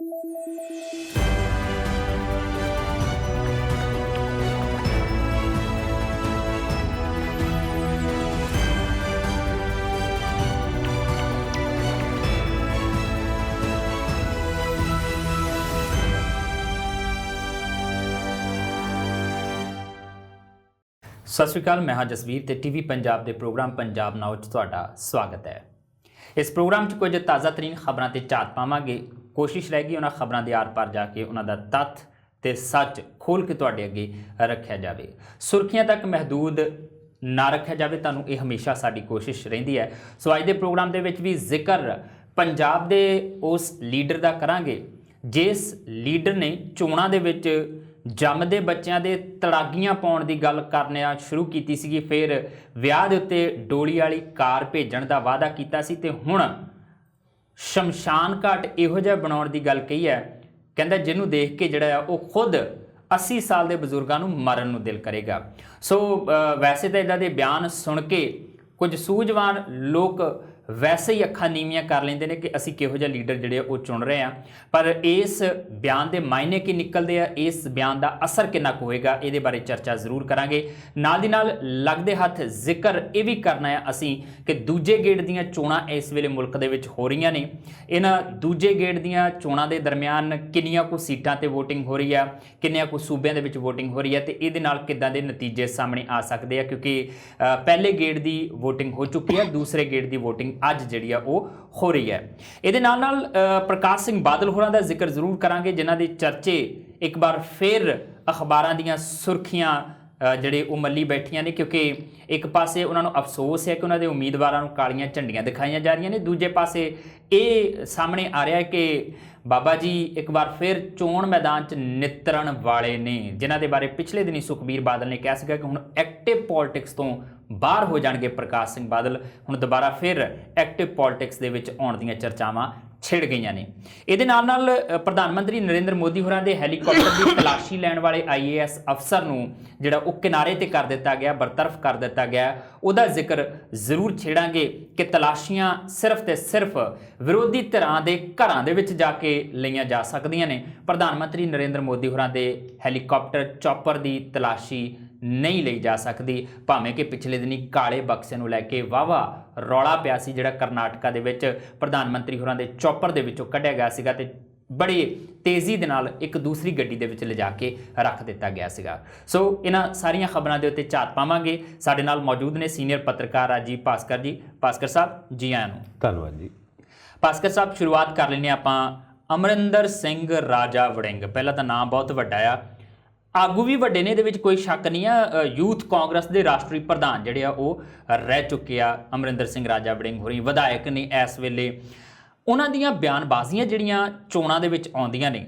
ਸਤਿ ਸ਼੍ਰੀ ਅਕਾਲ ਮੈਂ ਹਾਂ ਜਸਵੀਰ ਤੇ ਟੀਵੀ ਪੰਜਾਬ ਦੇ ਪ੍ਰੋਗਰਾਮ ਪੰਜਾਬ ਨਾਉ 'ਚ ਤੁਹਾਡਾ ਸਵਾਗਤ ਹੈ ਇਸ ਪ੍ਰੋਗਰਾਮ 'ਚ ਕੁਝ ਤਾਜ਼ਾ ਤਰੀਨ ਖਬਰਾਂ ਤੇ ਝਾਤ ਪਾਵਾਂਗੇ ਕੋਸ਼ਿਸ਼ ਰਹੇਗੀ ਉਹਨਾਂ ਖਬਰਾਂ ਦੇ ਆਰ-ਪਾਰ ਜਾ ਕੇ ਉਹਨਾਂ ਦਾ ਤੱਥ ਤੇ ਸੱਚ ਖੋਲ ਕੇ ਤੁਹਾਡੇ ਅੱਗੇ ਰੱਖਿਆ ਜਾਵੇ। ਸੁਰਖੀਆਂ ਤੱਕ ਮਹਦੂਦ ਨਾ ਰੱਖਿਆ ਜਾਵੇ, ਤੁਹਾਨੂੰ ਇਹ ਹਮੇਸ਼ਾ ਸਾਡੀ ਕੋਸ਼ਿਸ਼ ਰਹਿੰਦੀ ਹੈ। ਸੋ ਅੱਜ ਦੇ ਪ੍ਰੋਗਰਾਮ ਦੇ ਵਿੱਚ ਵੀ ਜ਼ਿਕਰ ਪੰਜਾਬ ਦੇ ਉਸ ਲੀਡਰ ਦਾ ਕਰਾਂਗੇ, ਜਿਸ ਲੀਡਰ ਨੇ ਚੋਣਾਂ ਦੇ ਵਿੱਚ ਜੰਮਦੇ ਬੱਚਿਆਂ ਦੇ ਤੜਾਗੀਆਂ ਪਾਉਣ ਦੀ ਗੱਲ ਕਰਨਿਆ ਸ਼ੁਰੂ ਕੀਤੀ ਸੀਗੀ। ਫਿਰ ਵਿਆਹ ਦੇ ਉੱਤੇ ਡੋਲੀ ਵਾਲੀ ਕਾਰ ਭੇਜਣ ਦਾ ਵਾਅਦਾ ਕੀਤਾ ਸੀ ਤੇ ਹੁਣ ਸ਼ਮਸ਼ਾਨ ਘਾਟ ਇਹੋ ਜਿਹਾ ਬਣਾਉਣ ਦੀ ਗੱਲ ਕਹੀ ਹੈ। ਕਹਿੰਦਾ ਜਿਹਨੂੰ ਦੇਖ ਕੇ ਜਿਹੜਾ ਆ ਉਹ ਖੁਦ 80 ਸਾਲ ਦੇ ਬਜ਼ੁਰਗਾਂ ਨੂੰ ਮਰਨ ਨੂੰ ਦਿਲ ਕਰੇਗਾ। ਸੋ ਵੈਸੇ ਤਾਂ ਇਦਾਂ ਦੇ ਬਿਆਨ ਸੁਣ ਕੇ ਕੁਝ ਸੂਝਵਾਨ ਲੋਕ ਵੈਸੇ ਹੀ ਅੱਖਾਂ ਨੀਵੀਆਂ ਕਰ ਲੈਂਦੇ ਨੇ ਕਿ ਅਸੀਂ ਕਿਹੋ ਜਿਹਾ ਲੀਡਰ ਜਿਹੜੇ ਆ ਉਹ ਚੁਣ ਰਹੇ ਆ। ਪਰ ਇਸ ਬਿਆਨ ਦੇ ਮਾਇਨੇ ਕੀ ਨਿਕਲਦੇ ਆ? ਇਸ ਬਿਆਨ ਦਾ ਅਸਰ ਕਿੰਨਾ ਕੁ ਹੋਏਗਾ? ਇਹਦੇ ਬਾਰੇ ਚਰਚਾ ਜ਼ਰੂਰ ਕਰਾਂਗੇ। ਨਾਲ ਦੀ ਨਾਲ ਲੱਗਦੇ ਹੱਥ ਜ਼ਿਕਰ ਇਹ ਵੀ ਕਰਨਾ ਹੈ ਅਸੀਂ ਕਿ ਦੂਜੇ ਗੇੜ ਦੀਆਂ ਚੋਣਾਂ ਇਸ ਵੇਲੇ ਮੁਲਕ ਦੇ ਵਿੱਚ ਹੋ ਰਹੀਆਂ ਨੇ। ਇਹਨਾਂ ਦੂਜੇ ਗੇੜ ਦੀਆਂ ਚੋਣਾਂ ਦੇ ਦਰਮਿਆਨ ਕਿੰਨੀਆਂ ਕੁ ਸੀਟਾਂ ਤੇ VOTING ਹੋ ਰਹੀ ਆ, ਕਿੰਨੀਆਂ ਕੁ ਸੂਬਿਆਂ ਦੇ ਵਿੱਚ VOTING ਹੋ ਰਹੀ ਹੈ ਤੇ ਇਹਦੇ ਨਾਲ ਕਿੱਦਾਂ ਦੇ ਨਤੀਜੇ ਸਾਹਮਣੇ ਆ ਸਕਦੇ ਆ? ਕਿਉਂਕਿ ਪਹਿਲੇ ਗੇੜ ਦੀ VOTING ਹੋ ਚੁੱਕੀ ਹੈ ਦੂਸਰੇ ਗੇੜ ਦੀ VOTING ਅੱਜ ਜਿਹੜੀ ਆ ਉਹ ਹੋ ਰਹੀ ਹੈ। ਇਹਦੇ ਨਾਲ ਨਾਲ ਪ੍ਰਕਾਸ਼ ਸਿੰਘ ਬਾਦਲ ਹੋਰਾਂ ਦਾ ਜ਼ਿਕਰ ਜ਼ਰੂਰ ਕਰਾਂਗੇ, ਜਿਨ੍ਹਾਂ ਦੇ ਚਰਚੇ ਇੱਕ ਵਾਰ ਫਿਰ ਅਖਬਾਰਾਂ ਦੀਆਂ ਸੁਰਖੀਆਂ ਜਿਹੜੇ ਉਹ ਮੱਲੀ ਬੈਠੀਆਂ ਨੇ, ਕਿਉਂਕਿ ਇੱਕ ਪਾਸੇ ਉਹਨਾਂ ਨੂੰ ਅਫਸੋਸ ਹੈ ਕਿ ਉਹਨਾਂ ਦੇ ਉਮੀਦਵਾਰਾਂ ਨੂੰ ਕਾਲੀਆਂ ਝੰਡੀਆਂ ਦਿਖਾਈਆਂ ਜਾ ਰਹੀਆਂ ਨੇ, ਦੂਜੇ ਪਾਸੇ ਇਹ ਸਾਹਮਣੇ ਆ ਰਿਹਾ ਹੈ ਕਿ ਬਾਬਾ ਜੀ ਇੱਕ ਵਾਰ ਫਿਰ ਚੋਣ ਮੈਦਾਨ 'ਚ ਨਿਤਰਨ ਵਾਲੇ ਨੇ, ਜਿਨ੍ਹਾਂ ਦੇ ਬਾਰੇ ਪਿਛਲੇ ਦਿਨੀ ਸੁਖਬੀਰ ਬਾਦਲ ਨੇ ਕਿਹਾ ਸੀਗਾ ਕਿ ਹੁਣ ਐਕਟਿਵ ਪੋਲਿਟਿਕਸ ਤੋਂ ਬਾਹਰ ਹੋ ਜਾਣਗੇ ਪ੍ਰਕਾਸ਼ ਸਿੰਘ ਬਾਦਲ। ਹੁਣ ਦੁਬਾਰਾ ਫਿਰ ਐਕਟਿਵ ਪੋਲਿਟਿਕਸ ਦੇ ਵਿੱਚ ਆਉਣ ਦੀਆਂ ਚਰਚਾਵਾਂ। ਛਿੜ ਗਈਆਂ ਨੇ। ਇਹਦੇ ਨਾਲ ਨਾਲ ਪ੍ਰਧਾਨ ਮੰਤਰੀ ਨਰਿੰਦਰ ਮੋਦੀ ਹੋਰਾਂ ਦੇ ਹੈਲੀਕਾਪਟਰ ਦੀ ਤਲਾਸ਼ੀ ਲੈਣ ਵਾਲੇ ਆਈਏਐਸ ਅਫਸਰ ਨੂੰ ਜਿਹੜਾ ਉਹ ਕਿਨਾਰੇ ਤੇ ਕਰ ਦਿੱਤਾ ਗਿਆ, ਬਰਤਰਫ ਕਰ ਦਿੱਤਾ ਗਿਆ। ਉਹਦਾ ਜ਼ਿਕਰ ਜ਼ਰੂਰ ਛੇੜਾਂਗੇ ਕਿ ਤਲਾਸ਼ੀਆਂ ਸਿਰਫ ਤੇ ਸਿਰਫ ਵਿਰੋਧੀ ਧਿਰਾਂ ਦੇ ਘਰਾਂ ਦੇ ਵਿੱਚ ਜਾ ਕੇ ਲਈਆਂ ਜਾ ਸਕਦੀਆਂ ਨੇ। ਪ੍ਰਧਾਨ ਮੰਤਰੀ ਨਰਿੰਦਰ ਮੋਦੀ ਹੋਰਾਂ ਦੇ ਹੈਲੀਕਾਪਟਰ ਚੌਪਰ ਦੀ ਤਲਾਸ਼ੀ ਨਹੀਂ ਲਈ ਜਾ ਸਕਦੀ। ਭਾਵੇਂ ਕਿ ਪਿਛਲੇ ਦਿਨੀ ਕਾਲੇ ਬਕਸੇ ਨੂੰ ਲੈ ਕੇ ਵਾਵਾ ਰੌਲਾ ਪਿਆ ਸੀ ਜਿਹੜਾ ਕਰਨਾਟਕਾ ਦੇ ਵਿੱਚ ਪ੍ਰਧਾਨ ਮੰਤਰੀ ਹੋਰਾਂ ਦੇ ਚੌਪਰ ਦੇ ਵਿੱਚੋਂ ਕੱਢਿਆ ਗਿਆ ਸੀਗਾ ਤੇ ਬੜੀ ਤੇਜ਼ੀ ਦੇ ਨਾਲ ਇੱਕ ਦੂਸਰੀ ਗੱਡੀ ਦੇ ਵਿੱਚ ਲਿਜਾ ਕੇ ਰੱਖ ਦਿੱਤਾ ਗਿਆ ਸੀਗਾ। ਸੋ ਇਹਨਾਂ ਸਾਰੀਆਂ ਖਬਰਾਂ ਦੇ ਉੱਤੇ ਝਾਤ ਪਾਵਾਂਗੇ। ਸਾਡੇ ਨਾਲ ਮੌਜੂਦ ਨੇ ਸੀਨੀਅਰ ਪੱਤਰਕਾਰ ਰਾਜੀਵ ਭਾਸਕਰ ਜੀ। ਭਾਸਕਰ ਸਾਹਿਬ ਜੀ ਆਇਆਂ ਨੂੰ। ਧੰਨਵਾਦ ਜੀ। ਭਾਸਕਰ ਸਾਹਿਬ ਸ਼ੁਰੂਆਤ ਕਰ ਲੈਂਦੇ ਹਾਂ ਆਪਾਂ ਅਮਰਿੰਦਰ ਸਿੰਘ ਰਾਜਾ ਵੜਿੰਗ। ਪਹਿਲਾਂ ਤਾਂ ਨਾਮ ਬਹੁਤ ਵੱਡਾ ਆ। ਆਗੂ ਵੀ ਵੱਡੇ ਨੇ, ਇਹਦੇ ਵਿੱਚ ਕੋਈ ਸ਼ੱਕ ਨਹੀਂ ਆ। ਯੂਥ ਕਾਂਗਰਸ ਦੇ ਰਾਸ਼ਟਰੀ ਪ੍ਰਧਾਨ ਜਿਹੜੇ ਆ, ਉਹ ਰਹਿ ਚੁੱਕੇ ਆ। ਅਮਰਿੰਦਰ ਸਿੰਘ ਰਾਜਾ, ਵੜਿੰਗ ਹੋਰੀ ਵਿਧਾਇਕ ਨੇ ਇਸ ਵੇਲੇ। ਉਹਨਾਂ ਦੀਆਂ ਬਿਆਨਬਾਜ਼ੀਆਂ ਜਿਹੜੀਆਂ ਚੋਣਾਂ ਦੇ ਵਿੱਚ ਆਉਂਦੀਆਂ ਨੇ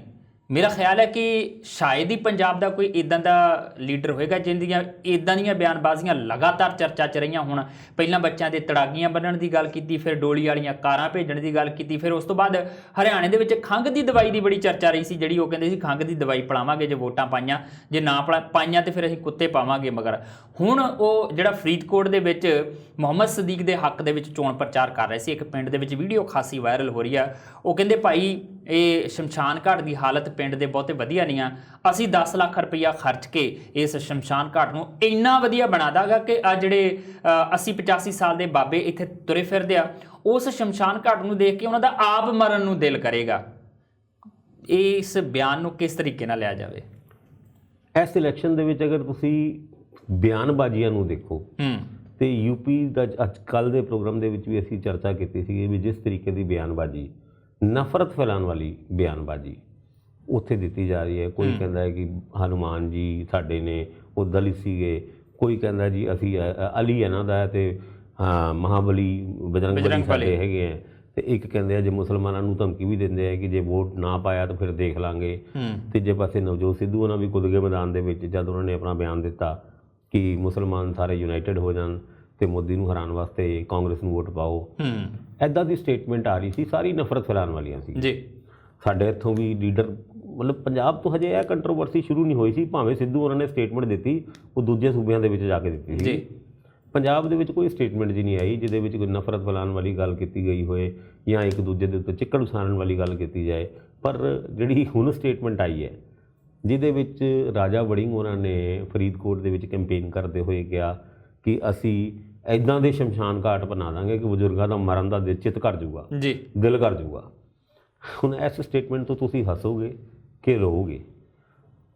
ਮੇਰਾ ਖਿਆਲ ਹੈ ਕਿ ਸ਼ਾਇਦ ਹੀ ਪੰਜਾਬ ਦਾ ਕੋਈ ਇਦਾਂ ਦਾ ਲੀਡਰ ਹੋਏਗਾ ਜਿੰਦੀਆਂ ਇਦਾਂ ਦੀਆਂ ਬਿਆਨਬਾਜ਼ੀਆਂ ਲਗਾਤਾਰ ਚਰਚਾ 'ਚ ਰਹੀਆਂ ਹੁਣ। ਪਹਿਲਾਂ ਬੱਚਿਆਂ ਦੇ ਤੜਾਗੀਆਂ ਬੰਨਣ ਦੀ ਗੱਲ ਕੀਤੀ, ਫਿਰ ਡੋਲੀ ਵਾਲੀਆਂ ਕਾਰਾਂ ਭੇਜਣ ਦੀ ਗੱਲ ਕੀਤੀ, ਫਿਰ ਉਸ ਤੋਂ ਬਾਅਦ ਹਰਿਆਣੇ ਦੇ ਵਿੱਚ ਖੰਘ ਦੀ ਦਵਾਈ ਦੀ ਬੜੀ ਚਰਚਾ ਰਹੀ ਸੀ, ਜਿਹੜੀ ਉਹ ਕਹਿੰਦੇ ਸੀ ਖੰਘ ਦੀ ਦਵਾਈ ਪਲਾਵਾਂਗੇ ਜੇ ਵੋਟਾਂ ਪਾਈਆਂ, ਜੇ ਨਾ ਪਲਾ- ਪਾਈਆਂ ਤੇ ਫਿਰ ਅਸੀਂ ਕੁੱਤੇ ਪਾਵਾਂਗੇ ਮਗਰ। ਹੁਣ ਉਹ ਜਿਹੜਾ ਫਰੀਦਕੋਟ ਦੇ ਵਿੱਚ ਮੁਹੰਮਦ ਸਦੀਕ ਦੇ ਹੱਕ ਦੇ ਵਿੱਚ ਚੋਣ ਪ੍ਰਚਾਰ ਕਰ ਰਹੇ ਸੀ, ਇੱਕ ਪਿੰਡ ਦੇ ਵਿੱਚ ਵੀਡੀਓ ਖਾਸੀ ਵਾਇਰਲ ਹੋ ਰਹੀ ਆ। ਉਹ ਕਹਿੰਦੇ ਭਾਈ ਇਹ ਸ਼ਮਸ਼ਾਨ ਘਾਟ ਦੀ ਹਾਲਤ ਪਿੰਡ ਦੇ ਬਹੁਤੇ ਵਧੀਆ ਨਹੀਂ ਆ। ਅਸੀਂ 10 ਲੱਖ ਰੁਪਈਆ ਖਰਚ ਕੇ ਇਸ ਸ਼ਮਸ਼ਾਨ ਘਾਟ ਨੂੰ ਇੰਨਾ ਵਧੀਆ ਬਣਾ ਦਾਂਗਾ ਕਿ ਆ ਜਿਹੜੇ ਅ, 80 85 ਸਾਲ ਦੇ ਬਾਬੇ ਇੱਥੇ ਤੁਰੇ ਫਿਰਦੇ ਆ ਉਸ ਸ਼ਮਸ਼ਾਨ ਘਾਟ ਨੂੰ ਦੇਖ ਕੇ ਉਹਨਾਂ ਦਾ ਆਪ ਮਰਨ ਨੂੰ ਦਿਲ ਕਰੇਗਾ। ਇਸ ਬਿਆਨ ਨੂੰ ਕਿਸ ਤਰੀਕੇ ਨਾਲ ਲਿਆ ਜਾਵੇ? ਇਸ ਇਲੈਕਸ਼ਨ ਦੇ ਵਿੱਚ ਅਗਰ ਤੁਸੀਂ ਬਿਆਨਬਾਜ਼ੀਆਂ ਨੂੰ ਦੇਖੋ ਹੂੰ। ਤੇ ਯੂਪੀ ਦਾ ਅੱਜ ਕੱਲ ਦੇ ਪ੍ਰੋਗਰਾਮ ਦੇ ਵਿੱਚ ਵੀ ਅਸੀਂ ਚਰਚਾ ਕੀਤੀ ਸੀ ਵੀ ਜਿਸ ਤਰੀਕੇ ਦੀ ਬਿਆਨਬਾਜ਼ੀ ਨਫ਼ਰਤ ਫੈਲਾਉਣ ਵਾਲੀ ਬਿਆਨਬਾਜ਼ੀ ਉੱਥੇ ਦਿੱਤੀ ਜਾ ਰਹੀ ਹੈ। ਕੋਈ ਕਹਿੰਦਾ ਹੈ ਕਿ ਹਨੂਮਾਨ ਜੀ ਸਾਡੇ ਨੇ ਉਹ ਦਲਿਤ ਸੀਗੇ। ਕੋਈ ਕਹਿੰਦਾ ਜੀ ਅਸੀਂ ਅਲੀ ਇਹਨਾਂ ਦਾ ਤੇ ਮਹਾਬਲੀ ਬਜਰੰਗ। ਸਾਡੇ ਹੈਗੇ ਆ ਤੇ ਇੱਕ ਕਹਿੰਦੇ ਆ ਜੇ ਮੁਸਲਮਾਨਾਂ ਨੂੰ ਧਮਕੀ ਵੀ ਦਿੰਦੇ ਆ ਕਿ ਜੇ ਵੋਟ ਨਾ ਪਾਇਆ ਤਾਂ ਫਿਰ ਦੇਖ ਲਾਂਗੇ। ਤੀਜੇ ਪਾਸੇ ਨਵਜੋਤ ਸਿੱਧੂ ਉਹਨਾਂ ਵੀ ਕੁੱਦ ਗਏ ਮੈਦਾਨ ਦੇ ਵਿੱਚ ਜਦ ਉਹਨਾਂ ਨੇ ਆਪਣਾ ਬਿਆਨ ਦਿੱਤਾ ਕਿ ਮੁਸਲਮਾਨ ਸਾਰੇ ਯੂਨਾਈਟਿਡ ਹੋ ਜਾਣ ਤੇ ਮੋਦੀ ਨੂੰ ਹਰਾਉਣ ਵਾਸਤੇ ਕਾਂਗਰਸ ਨੂੰ ਵੋਟ ਪਾਓ। ਹੂੰ। ਐਦਾਂ ਦੀ ਸਟੇਟਮੈਂਟ ਆ ਰਹੀ ਸੀ ਸਾਰੀ ਨਫ਼ਰਤ ਫੈਲਾਉਣ ਵਾਲੀਆਂ ਸੀ। ਜੀ। ਸਾਡੇ ਇੱਥੋਂ ਵੀ ਲੀਡਰ ਮਤਲਬ ਪੰਜਾਬ ਤੋਂ ਹਜੇ ਇਹ ਕੰਟਰੋਵਰਸੀ ਸ਼ੁਰੂ ਨਹੀਂ ਹੋਈ ਸੀ ਭਾਵੇਂ ਸਿੱਧੂ ਉਹਨਾਂ ਨੇ ਸਟੇਟਮੈਂਟ ਦਿੱਤੀ ਉਹ ਦੂਜੇ ਸੂਬਿਆਂ ਦੇ ਵਿੱਚ ਜਾ ਕੇ ਦਿੱਤੀ ਸੀ। ਜੀ। ਪੰਜਾਬ ਦੇ ਵਿੱਚ ਕੋਈ ਸਟੇਟਮੈਂਟ ਜੀ ਨਹੀਂ ਆਈ ਜਿਹਦੇ ਵਿੱਚ ਕੋਈ ਨਫ਼ਰਤ ਫੈਲਾਉਣ ਵਾਲੀ ਗੱਲ ਕੀਤੀ ਗਈ ਹੋਏ ਜਾਂ ਇੱਕ ਦੂਜੇ ਦੇ ਉੱਤੇ ਚਿੱਕੜ ਉਸਾਰਨ ਵਾਲੀ ਗੱਲ ਕੀਤੀ ਜਾਏ। ਪਰ ਜਿਹੜੀ ਹੁਣ ਸਟੇਟਮੈਂਟ ਆਈ ਹੈ ਜਿਹਦੇ ਵਿੱਚ ਰਾਜਾ ਵੜਿੰਗ ਉਹਨਾਂ ਨੇ ਫਰੀਦਕੋਟ ਦੇ ਵਿੱਚ ਕੈਂਪੇਨ ਕਰਦੇ ਹੋਏ ਕਿਹਾ ਕਿ ਅਸੀਂ ਐਦਾਂ ਦੇ ਸ਼ਮਸ਼ਾਨ ਘਾਟ ਬਣਾ ਦਾਂਗੇ ਕਿ ਬਜ਼ੁਰਗਾਂ ਦਾ ਮਰਨ ਦਾ ਦਿਲ ਚਿੱਤ ਕਰ ਜਾਊਗਾ ਜੀ। ਦਿਲ ਕਰ ਜਾਊਗਾ। ਹੁਣ ਇਸ ਸਟੇਟਮੈਂਟ ਤੋਂ ਤੁਸੀਂ ਹੱਸੋਗੇ ਕਿ ਰੋਗੇ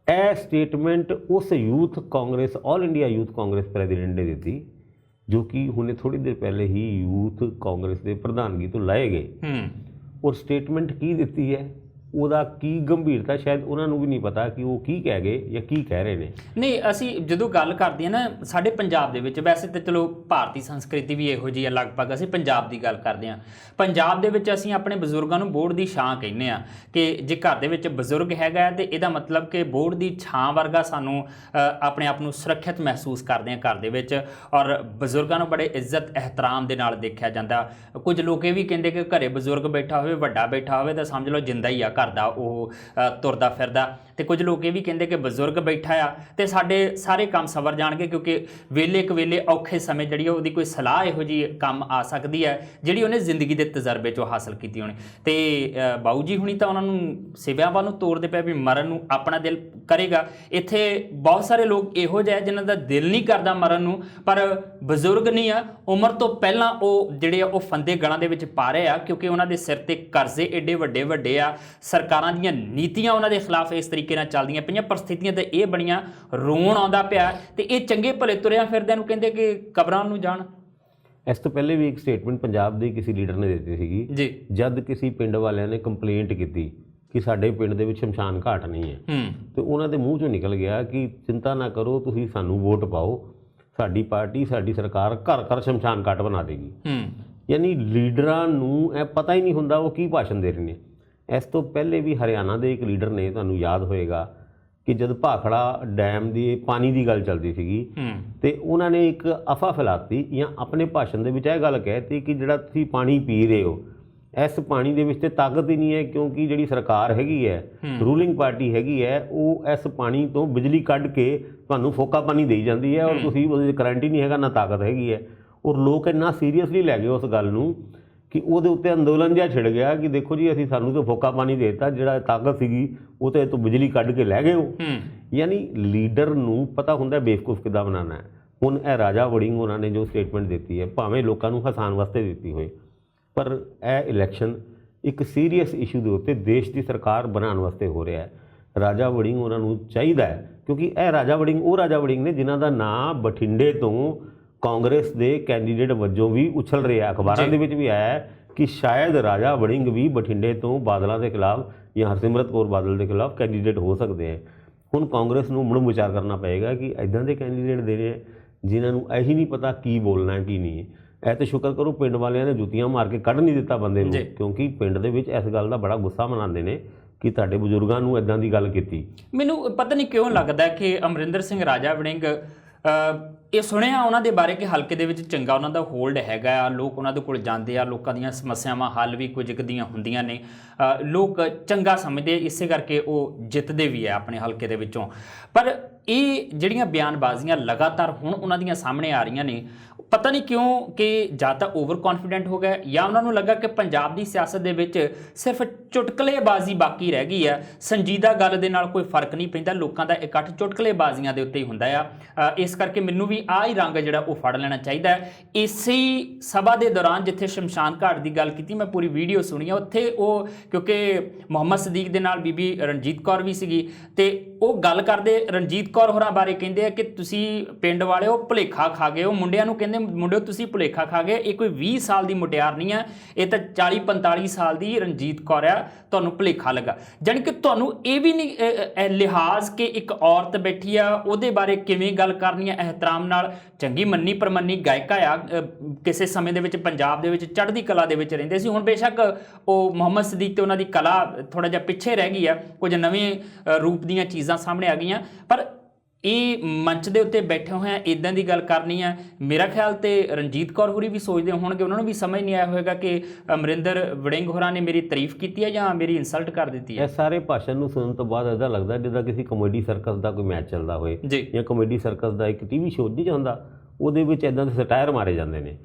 ਇਹ ਸਟੇਟਮੈਂਟ ਉਸ youth Congress all India youth Congress president ਨੇ ਦਿੱਤੀ ਜੋ ਕਿ ਹੁਣੇ ਥੋੜੀ ਦੇਰ ਪਹਿਲੇ ਹੀ ਯੂਥ ਕਾਂਗਰਸ ਦੇ ਪ੍ਰਧਾਨਗੀ ਤੋਂ ਲਾਏ ਗਏ। ਹੂੰ। ਔਰ ਸਟੇਟਮੈਂਟ ਕੀ ਦਿੱਤੀ ਹੈ? ਉਹਦਾ ਕੀ ਗੰਭੀਰਤਾ, ਸ਼ਾਇਦ ਉਹਨਾਂ ਨੂੰ ਵੀ ਨਹੀਂ ਪਤਾ ਕਿ ਉਹ ਕੀ ਕਹਿ ਗਏ ਜਾਂ ਕੀ ਕਹਿ ਰਹੇ ਨੇ। ਨਹੀਂ, ਅਸੀਂ ਜਦੋਂ ਗੱਲ ਕਰਦੇ ਹਾਂ ਨਾ, ਸਾਡੇ ਪੰਜਾਬ ਦੇ ਵਿੱਚ ਵੈਸੇ ਤਾਂ ਚਲੋ ਭਾਰਤੀ ਸੰਸਕ੍ਰਿਤੀ ਵੀ ਇਹੋ ਜਿਹੀ ਆ ਲਗਭਗ ਅਸੀਂ ਪੰਜਾਬ ਦੀ ਗੱਲ ਕਰਦੇ ਹਾਂ। ਪੰਜਾਬ ਦੇ ਵਿੱਚ ਅਸੀਂ ਆਪਣੇ ਬਜ਼ੁਰਗਾਂ ਨੂੰ ਬੋੜ ਦੀ ਛਾਂ ਕਹਿੰਦੇ ਆ ਕਿ ਜੇ ਘਰ ਦੇ ਵਿੱਚ ਬਜ਼ੁਰਗ ਹੈਗਾ ਹੈ ਤੇ ਇਹਦਾ ਮਤਲਬ ਕਿ ਬੋੜ ਦੀ ਛਾਂ ਵਰਗਾ ਸਾਨੂੰ ਆਪਣੇ ਆਪ ਨੂੰ ਸੁਰੱਖਿਅਤ ਮਹਿਸੂਸ ਕਰਦੇ ਹਾਂ ਘਰ ਦੇ ਵਿੱਚ ਔਰ ਬਜ਼ੁਰਗਾਂ ਨੂੰ ਬੜੇ ਇੱਜ਼ਤ ਇਹਤਰਾਮ ਦੇ ਨਾਲ ਦੇਖਿਆ ਜਾਂਦਾ। ਕੁਝ ਲੋਕ ਇਹ ਵੀ ਕਹਿੰਦੇ ਕਿ ਘਰੇ ਬਜ਼ੁਰਗ ਬੈਠਾ ਹੋਵੇ, ਵੱਡਾ ਬੈਠਾ ਹੋਵੇ ਤਾਂ ਸਮਝ ਲਓ ਜਿੰਦਾ ਹੀ ਆ ਘਰ ਦਾ ਉਹ ਤੁਰਦਾ ਫਿਰਦਾ। ਤੇ ਕੁਝ ਲੋਕ ਇਹ ਵੀ ਕਹਿੰਦੇ ਕਿ ਬਜ਼ੁਰਗ ਬੈਠਾ ਆ ਤੇ ਸਾਡੇ ਸਾਰੇ ਕੰਮ ਸਵਰ ਜਾਣਗੇ ਕਿਉਂਕਿ ਵੇਲੇ ਇੱਕ ਵੇਲੇ ਔਖੇ ਸਮੇਂ ਜਿਹੜੀ ਆ ਉਹਦੀ ਕੋਈ ਸਲਾਹ ਇਹੋ ਜੀ ਕੰਮ ਆ ਸਕਦੀ ਹੈ ਜਿਹੜੀ ਉਹਨੇ ਜ਼ਿੰਦਗੀ ਦੇ ਤਜਰਬੇ ਚੋਂ ਹਾਸਲ ਕੀਤੀ ਹੋਣੀ। ਤੇ ਬਾਊ ਜੀ ਹੁਣੀ ਤਾਂ ਉਹਨਾਂ ਨੂੰ ਸਿਵਿਆਂ ਵੱਲ ਨੂੰ ਤੋਰਦੇ ਪਏ ਵੀ ਮਰਨ ਨੂੰ ਆਪਣਾ ਦਿਲ ਕਰੇਗਾ। ਇੱਥੇ ਬਹੁਤ ਸਾਰੇ ਲੋਕ ਇਹੋ ਜਿਹੇ ਆ ਜਿਨ੍ਹਾਂ ਦਾ ਦਿਲ ਨਹੀਂ ਕਰਦਾ ਮਰਨ ਨੂੰ, ਪਰ ਬਜ਼ੁਰਗ ਨਹੀਂ ਆ। ਉਮਰ ਤੋਂ ਪਹਿਲਾਂ ਉਹ ਜਿਹੜੇ ਆ ਉਹ ਫੰਦੇ ਗਲਾਂ ਦੇ ਵਿੱਚ ਪਾ ਰਹੇ ਆ ਕਿਉਂਕਿ ਉਹਨਾਂ ਦੇ ਸਿਰ ਤੇ ਕਰਜ਼ੇ ਏਡੇ ਵੱਡੇ ਵੱਡੇ ਆ। ਸਰਕਾਰਾਂ ਦੀਆਂ ਨੀਤੀਆਂ ਉਹਨਾਂ ਦੇ ਖਿਲਾਫ ਇਸ ਤਰੀਕੇ ਨਾਲ ਚੱਲਦੀਆਂ ਪਈਆਂ ਪਰਿਸਥਿਤੀਆਂ ਤੇ ਇਹ ਬਣੀਆਂ ਰੋਣ ਆਉਂਦਾ ਪਿਆ ਤੇ ਇਹ ਚੰਗੇ ਭਲੇ ਤੁਰਿਆ ਫਿਰਦਿਆਂ ਨੂੰ ਕਹਿੰਦੇ ਕਿ ਕਬਰਾਂ ਨੂੰ ਜਾਣ। ਇਸ ਤੋਂ ਪਹਿਲੇ ਵੀ ਇੱਕ ਸਟੇਟਮੈਂਟ ਪੰਜਾਬ ਦੇ ਕਿਸੇ ਲੀਡਰ ਨੇ ਦਿੱਤੀ ਸੀਗੀ ਜੀ। ਜਦ ਕਿਸੇ ਪਿੰਡ ਵਾਲਿਆਂ ਨੇ ਕੰਪਲੇਂਟ ਕੀਤੀ ਕਿ ਸਾਡੇ ਪਿੰਡ ਦੇ ਵਿੱਚ ਸ਼ਮਸ਼ਾਨ ਘਾਟ ਨਹੀਂ ਹੈ ਤੇ ਉਹਨਾਂ ਦੇ ਮੂੰਹ ਚੋਂ ਨਿਕਲ ਗਿਆ ਕਿ ਚਿੰਤਾ ਨਾ ਕਰੋ ਤੁਸੀਂ ਸਾਨੂੰ ਵੋਟ ਪਾਓ ਸਾਡੀ ਪਾਰਟੀ ਸਾਡੀ ਸਰਕਾਰ ਘਰ ਘਰ ਸ਼ਮਸ਼ਾਨ ਘਾਟ ਬਣਾ ਦੇਗੀ। ਹੂੰ। ਯਾਨੀ ਲੀਡਰਾਂ ਨੂੰ ਇਹ ਪਤਾ ਹੀ ਨਹੀਂ ਹੁੰਦਾ ਉਹ ਕੀ ਭਾਸ਼ਣ ਦੇ ਰਹੇ ਨੇ। ਇਸ ਤੋਂ ਪਹਿਲੇ ਵੀ ਹਰਿਆਣਾ ਦੇ ਇੱਕ ਲੀਡਰ ਨੇ ਤੁਹਾਨੂੰ ਯਾਦ ਹੋਏਗਾ ਕਿ ਜਦ ਭਾਖੜਾ ਡੈਮ ਦੀ ਪਾਣੀ ਦੀ ਗੱਲ ਚੱਲਦੀ ਸੀਗੀ ਤੇ ਉਹਨਾਂ ਨੇ ਇੱਕ ਅਫਾ ਫੈਲਾਤੀ ਜਾਂ ਆਪਣੇ ਭਾਸ਼ਣ ਦੇ ਵਿੱਚ ਇਹ ਗੱਲ ਕਹਿਤੀ ਕਿ ਜਿਹੜਾ ਤੁਸੀਂ ਪਾਣੀ ਪੀ ਰਹੇ ਹੋ ਇਸ ਪਾਣੀ ਦੇ ਵਿੱਚ ਤੇ ਤਾਕਤ ਹੀ ਨਹੀਂ ਹੈ ਕਿਉਂਕਿ ਜਿਹੜੀ ਸਰਕਾਰ ਹੈਗੀ ਹੈ ਰੂਲਿੰਗ ਪਾਰਟੀ ਹੈਗੀ ਹੈ ਉਹ ਇਸ ਪਾਣੀ ਤੋਂ ਬਿਜਲੀ ਕੱਢ ਕੇ ਤੁਹਾਨੂੰ ਫੋਕਾ ਪਾਣੀ ਦੇਈ ਜਾਂਦੀ ਹੈ ਔਰ ਤੁਸੀਂ ਉਹਦੇ ਕਰੰਟ ਹੀ ਨਹੀਂ ਹੈਗਾ ਨਾ ਤਾਕਤ ਹੈਗੀ ਹੈ। ਔਰ ਲੋਕ ਇੰਨਾ ਸੀਰੀਅਸਲੀ ਲੈ ਗਏ ਉਸ ਗੱਲ ਨੂੰ ਕਿ ਉਹਦੇ ਉੱਤੇ ਅੰਦੋਲਨ ਜਿਹਾ ਛਿੜ ਗਿਆ ਕਿ ਦੇਖੋ ਜੀ ਅਸੀਂ ਸਾਨੂੰ ਤਾਂ ਫੋਕਾ ਪਾਣੀ ਦੇ ਦਿੱਤਾ ਜਿਹੜਾ ਤਾਕਤ ਸੀਗੀ ਉਹ ਤੇ ਤੋਂ ਬਿਜਲੀ ਕੱਢ ਕੇ ਲੈ ਗਏ ਉਹ। ਹੂੰ। ਯਾਨੀ ਲੀਡਰ ਨੂੰ ਪਤਾ ਹੁੰਦਾ ਬੇਵਕੂਫ ਕਿੱਦਾਂ ਬਣਾਉਣਾ ਹੈ। ਹੁਣ ਇਹ ਰਾਜਾ ਵੜਿੰਗ ਉਹਨਾਂ ਨੇ ਜੋ ਸਟੇਟਮੈਂਟ ਦਿੱਤੀ ਹੈ ਭਾਵੇਂ ਲੋਕਾਂ ਨੂੰ ਹਸਾਉਣ ਵਾਸਤੇ ਦਿੱਤੀ ਹੋਏ ਪਰ ਇਹ ਇਲੈਕਸ਼ਨ ਇੱਕ ਸੀਰੀਅਸ ਇਸ਼ੂ ਦੇ ਉੱਤੇ ਦੇਸ਼ ਦੀ ਸਰਕਾਰ ਬਣਾਉਣ ਵਾਸਤੇ ਹੋ ਰਿਹਾ ਹੈ। ਰਾਜਾ ਵੜਿੰਗ ਉਹਨਾਂ ਨੂੰ ਚਾਹੀਦਾ ਹੈ ਕਿਉਂਕਿ ਇਹ ਰਾਜਾ ਵੜਿੰਗ ਉਹ ਰਾਜਾ ਵੜਿੰਗ ਨੇ ਜਿਨ੍ਹਾਂ ਦਾ ਨਾਂ ਬਠਿੰਡੇ ਤੋਂ ਕਾਂਗਰਸ ਦੇ ਕੈਂਡੀਡੇਟ ਵਜੋਂ ਵੀ ਉਛਲ ਰਿਹਾ ਅਖਬਾਰਾਂ ਦੇ ਵਿੱਚ ਵੀ ਆਇਆ ਕਿ ਸ਼ਾਇਦ ਰਾਜਾ ਵੜਿੰਗ ਵੀ ਬਠਿੰਡੇ ਤੋਂ ਬਾਦਲਾਂ ਦੇ ਖਿਲਾਫ ਜਾਂ ਹਰਸਿਮਰਤ ਕੌਰ ਬਾਦਲ ਦੇ ਖਿਲਾਫ ਕੈਂਡੀਡੇਟ ਹੋ ਸਕਦੇ ਹੈ ਹੁਣ ਕਾਂਗਰਸ ਨੂੰ ਮੁੜ ਵਿਚਾਰ ਕਰਨਾ ਪਏਗਾ ਕਿ ਐਦਾਂ ਦੇ ਕੈਂਡੀਡੇਟ ਦੇਣੇ ਹੈ ਜਿਨ੍ਹਾਂ ਨੂੰ ਇਹੀ ਨਹੀਂ ਪਤਾ ਕੀ ਬੋਲਣਾ ਹੈ ਕੀ ਨਹੀਂ ਇਹ ਤੇ ਸ਼ੁਕਰ ਕਰੋ ਪਿੰਡ ਵਾਲਿਆਂ ਨੇ ਜੁੱਤੀਆਂ ਮਾਰ ਕੇ ਕੱਢ ਨਹੀਂ ਦਿੱਤਾ ਬੰਦੇ ਨੂੰ। ਕਿਉਂਕਿ ਪਿੰਡ ਦੇ ਵਿੱਚ ਇਸ ਗੱਲ ਦਾ ਬੜਾ ਗੁੱਸਾ ਮਨਾਉਂਦੇ ਨੇ ਕਿ ਤੁਹਾਡੇ ਬਜ਼ੁਰਗਾਂ ਨੂੰ ਐਦਾਂ ਦੀ ਗੱਲ ਕੀਤੀ। ਮੈਨੂੰ ਪਤਾ ਨਹੀਂ ਕਿਉਂ ਲੱਗਦਾ ਕਿ ਅਮਰਿੰਦਰ ਸਿੰਘ ਰਾਜਾ ਵੜਿੰਗ ਇਹ ਸੁਣਿਆ ਉਹਨਾਂ ਦੇ ਬਾਰੇ ਕਿ ਹਲਕੇ ਦੇ ਵਿੱਚ ਚੰਗਾ ਉਹਨਾਂ ਦਾ ਹੋਲਡ ਹੈਗਾ ਆ, ਲੋਕ ਉਹਨਾਂ ਦੇ ਕੋਲ ਜਾਂਦੇ ਆ, ਲੋਕਾਂ ਦੀਆਂ ਸਮੱਸਿਆਵਾਂ ਹੱਲ ਵੀ ਕੁਝ ਕੁ ਦੀਆਂ ਹੁੰਦੀਆਂ ਨੇ। ਲੋਕ ਚੰਗਾ ਸਮਝਦੇ ਇਸੇ ਕਰਕੇ ਉਹ ਜਿੱਤਦੇ ਵੀ ਆ ਆਪਣੇ ਹਲਕੇ ਦੇ ਵਿੱਚੋਂ। ਪਰ ਇਹ ਜਿਹੜੀਆਂ ਬਿਆਨਬਾਜ਼ੀਆਂ ਲਗਾਤਾਰ ਹੁਣ ਉਹਨਾਂ ਦੀਆਂ ਸਾਹਮਣੇ ਆ ਰਹੀਆਂ ਨੇ ਪਤਾ ਨਹੀਂ ਕਿਉਂ ਕਿ ਜਾਂ ਤਾਂ ਓਵਰ ਕੌਨਫੀਡੈਂਟ ਹੋ ਗਏ ਜਾਂ ਉਹਨਾਂ ਨੂੰ ਲੱਗਾ ਕਿ ਪੰਜਾਬ ਦੀ ਸਿਆਸਤ ਦੇ ਵਿੱਚ ਸਿਰਫ ਚੁਟਕਲੇਬਾਜ਼ੀ ਬਾਕੀ ਰਹਿ ਗਈ ਹੈ। ਸੰਜੀਦਾ ਗੱਲ ਦੇ ਨਾਲ ਕੋਈ ਫ਼ਰਕ ਨਹੀਂ ਪੈਂਦਾ, ਲੋਕਾਂ ਦਾ ਇਕੱਠ ਚੁਟਕਲੇਬਾਜ਼ੀਆਂ ਦੇ ਉੱਤੇ ਹੀ ਹੁੰਦਾ ਆ। ਇਸ ਕਰਕੇ ਮੈਨੂੰ ਵੀ ਆਹ ਹੀ ਰੰਗ ਜਿਹੜਾ ਉਹ ਫੜ ਲੈਣਾ ਚਾਹੀਦਾ ਹੈ। ਇਸੇ ਸਭਾ ਦੇ ਦੌਰਾਨ ਜਿੱਥੇ ਸ਼ਮਸ਼ਾਨ ਘਾਟ ਦੀ ਗੱਲ ਕੀਤੀ, ਮੈਂ ਪੂਰੀ ਵੀਡੀਓ ਸੁਣੀ ਆ, ਉੱਥੇ ਉਹ ਕਿਉਂਕਿ ਮੁਹੰਮਦ ਸਦੀਕ ਦੇ ਨਾਲ ਬੀਬੀ ਰਣਜੀਤ ਕੌਰ ਵੀ ਸੀਗੀ ਤੇ ਉਹ ਗੱਲ ਕਰਦੇ ਰਣਜੀਤ ਕੌਰ ਹੋਰਾਂ ਬਾਰੇ ਕਹਿੰਦੇ ਆ ਕਿ ਤੁਸੀਂ ਪਿੰਡ ਵਾਲਿਓ ਭੁਲੇਖਾ ਖਾ ਗਏ ਹੋ, ਮੁੰਡਿਆਂ ਨੂੰ ਕਹਿੰਦੇ ਮੁੰਡਿਓ ਤੁਸੀਂ ਭੁਲੇਖਾ ਖਾ ਗਏ, ਇਹ ਕੋਈ 20 ਸਾਲ ਦੀ ਮੁਟਿਆਰ ਨਹੀਂ ਆ ਇਹ ਤਾਂ 40 45 ਸਾਲ ਦੀ ਰਣਜੀਤ ਕੌਰ ਆ ਤੁਹਾਨੂੰ ਭੁਲੇਖਾ ਲੱਗਾ। ਜਾਣੀ ਕਿ ਤੁਹਾਨੂੰ ਇਹ ਵੀ ਨਹੀਂ ਲਿਹਾਜ਼ ਕਿ ਇੱਕ ਔਰਤ ਬੈਠੀ ਆ, ਉਹਦੇ ਬਾਰੇ ਕਿਵੇਂ ਗੱਲ ਕਰਨੀ ਆ ਇਹਤਰਾਮ ਨਾਲ? ਚੰਗੀ ਮੰਨੀ ਪ੍ਰਮੰਨੀ ਗਾਇਕਾ ਆ ਕਿਸੇ ਸਮੇਂ ਦੇ ਵਿੱਚ ਪੰਜਾਬ ਦੇ ਵਿੱਚ ਚੜ੍ਹਦੀ ਕਲਾ ਦੇ ਵਿੱਚ ਰਹਿੰਦੇ ਸੀ, ਹੁਣ ਬੇਸ਼ੱਕ ਉਹ ਮੁਹੰਮਦ ਸਦੀਕ ਤੇ ਉਹਨਾਂ ਦੀ ਕਲਾ ਥੋੜਾ ਜਿਹਾ ਪਿੱਛੇ ਰਹਿ ਗਈ ਆ, ਕੁਝ ਨਵੇਂ ਰੂਪ ਦੀਆਂ ਚੀਜ਼ਾਂ ਸਾਹਮਣੇ ਆ ਗਈਆਂ, ਪਰ ਇਹ ਮੰਚ ਦੇ ਉੱਤੇ ਬੈਠੇ ਹੋਏ ਆ ਇਦਾਂ ਦੀ ਗੱਲ ਕਰਨੀ ਆ। ਮੇਰਾ ਖਿਆਲ ਤੇ ਰਣਜੀਤ ਕੌਰ ਹੋਰੀ ਵੀ ਸੋਚਦੇ ਹੋਣਗੇ ਉਹਨਾਂ ਨੂੰ ਵੀ ਸਮਝ ਨਹੀਂ ਆਇਆ ਹੋਵੇਗਾ ਕਿ ਅਮਰਿੰਦਰ ਵੜਿੰਗ ਹੋਰਾਂ ਨੇ ਮੇਰੀ ਤਾਰੀਫ ਕੀਤੀ ਹੈ ਜਾਂ ਮੇਰੀ ਇਨਸਲਟ ਕਰ ਦਿੱਤੀ ਹੈ ਇਹ ਸਾਰੇ ਭਾਸ਼ਣ ਨੂੰ ਸੁਣਨ ਤੋਂ ਬਾਅਦ ਇਦਾਂ ਲੱਗਦਾ ਜਿੱਦਾਂ ਕਿਸੇ ਕਮੇਡੀ ਸਰਕਸ ਦਾ ਕੋਈ ਮੈਚ ਚੱਲਦਾ ਹੋਏ ਜੀ। ਕਮੇਡੀ ਸਰਕਸ ਦਾ ਇੱਕ ਟੀਵੀ ਸ਼ੋਅ ਨਹੀਂ ਹੁੰਦਾ ਉਹਦੇ ਵਿੱਚ ਇਦਾਂ ਦੇ ਸਟਾਇਰ ਮਾਰੇ ਜਾਂਦੇ ਨੇ।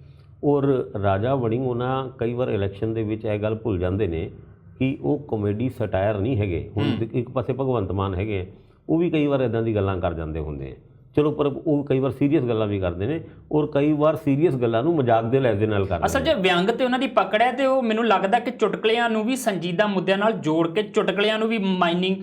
ਔਰ ਰਾਜਾ ਵੜਿੰਗ ਉਹਨਾਂ ਕਈ ਵਾਰ ਇਲੈਕਸ਼ਨ ਦੇ ਵਿੱਚ ਇਹ ਗੱਲ ਭੁੱਲ ਜਾਂਦੇ ਨੇ ਕਿ ਉਹ ਕਾਮੇਡੀ ਸਟਾਇਰ ਨਹੀਂ ਹੈਗੇ। ਹੁਣ ਇੱਕ ਪਾਸੇ ਭਗਵੰਤ ਮਾਨ ਹੈਗੇ ਉਹ ਵੀ ਕਈ ਵਾਰ ਇਦਾਂ ਦੀ ਗੱਲਾਂ ਕਰ ਜਾਂਦੇ ਹੁੰਦੇ ਆ। ਚਲੋ ਪਰ ਉਹ ਕਈ ਵਾਰ ਸੀਰੀਅਸ ਗੱਲਾਂ ਵੀ ਕਰਦੇ ਨੇ ਔਰ ਕਈ ਵਾਰ ਸੀਰੀਅਸ ਗੱਲਾਂ ਨੂੰ ਮਜ਼ਾਕ ਦੇ ਲਹਿਜੇ ਨਾਲ ਕਰਦੇ ਅਸਲ 'ਚ ਵਿਅੰਗ ਤੇ ਉਹਨਾਂ ਦੀ ਪਕੜ ਹੈ ਤੇ ਉਹ ਮੈਨੂੰ ਲੱਗਦਾ ਕਿ ਚੁਟਕਲਿਆਂ ਨੂੰ ਵੀ ਸੰਜੀਦਾ ਮੁੱਦਿਆਂ ਨਾਲ ਜੋੜ ਕੇ ਚੁਟਕਲਿਆਂ ਨੂੰ ਵੀ ਮਾਈਨਿੰਗ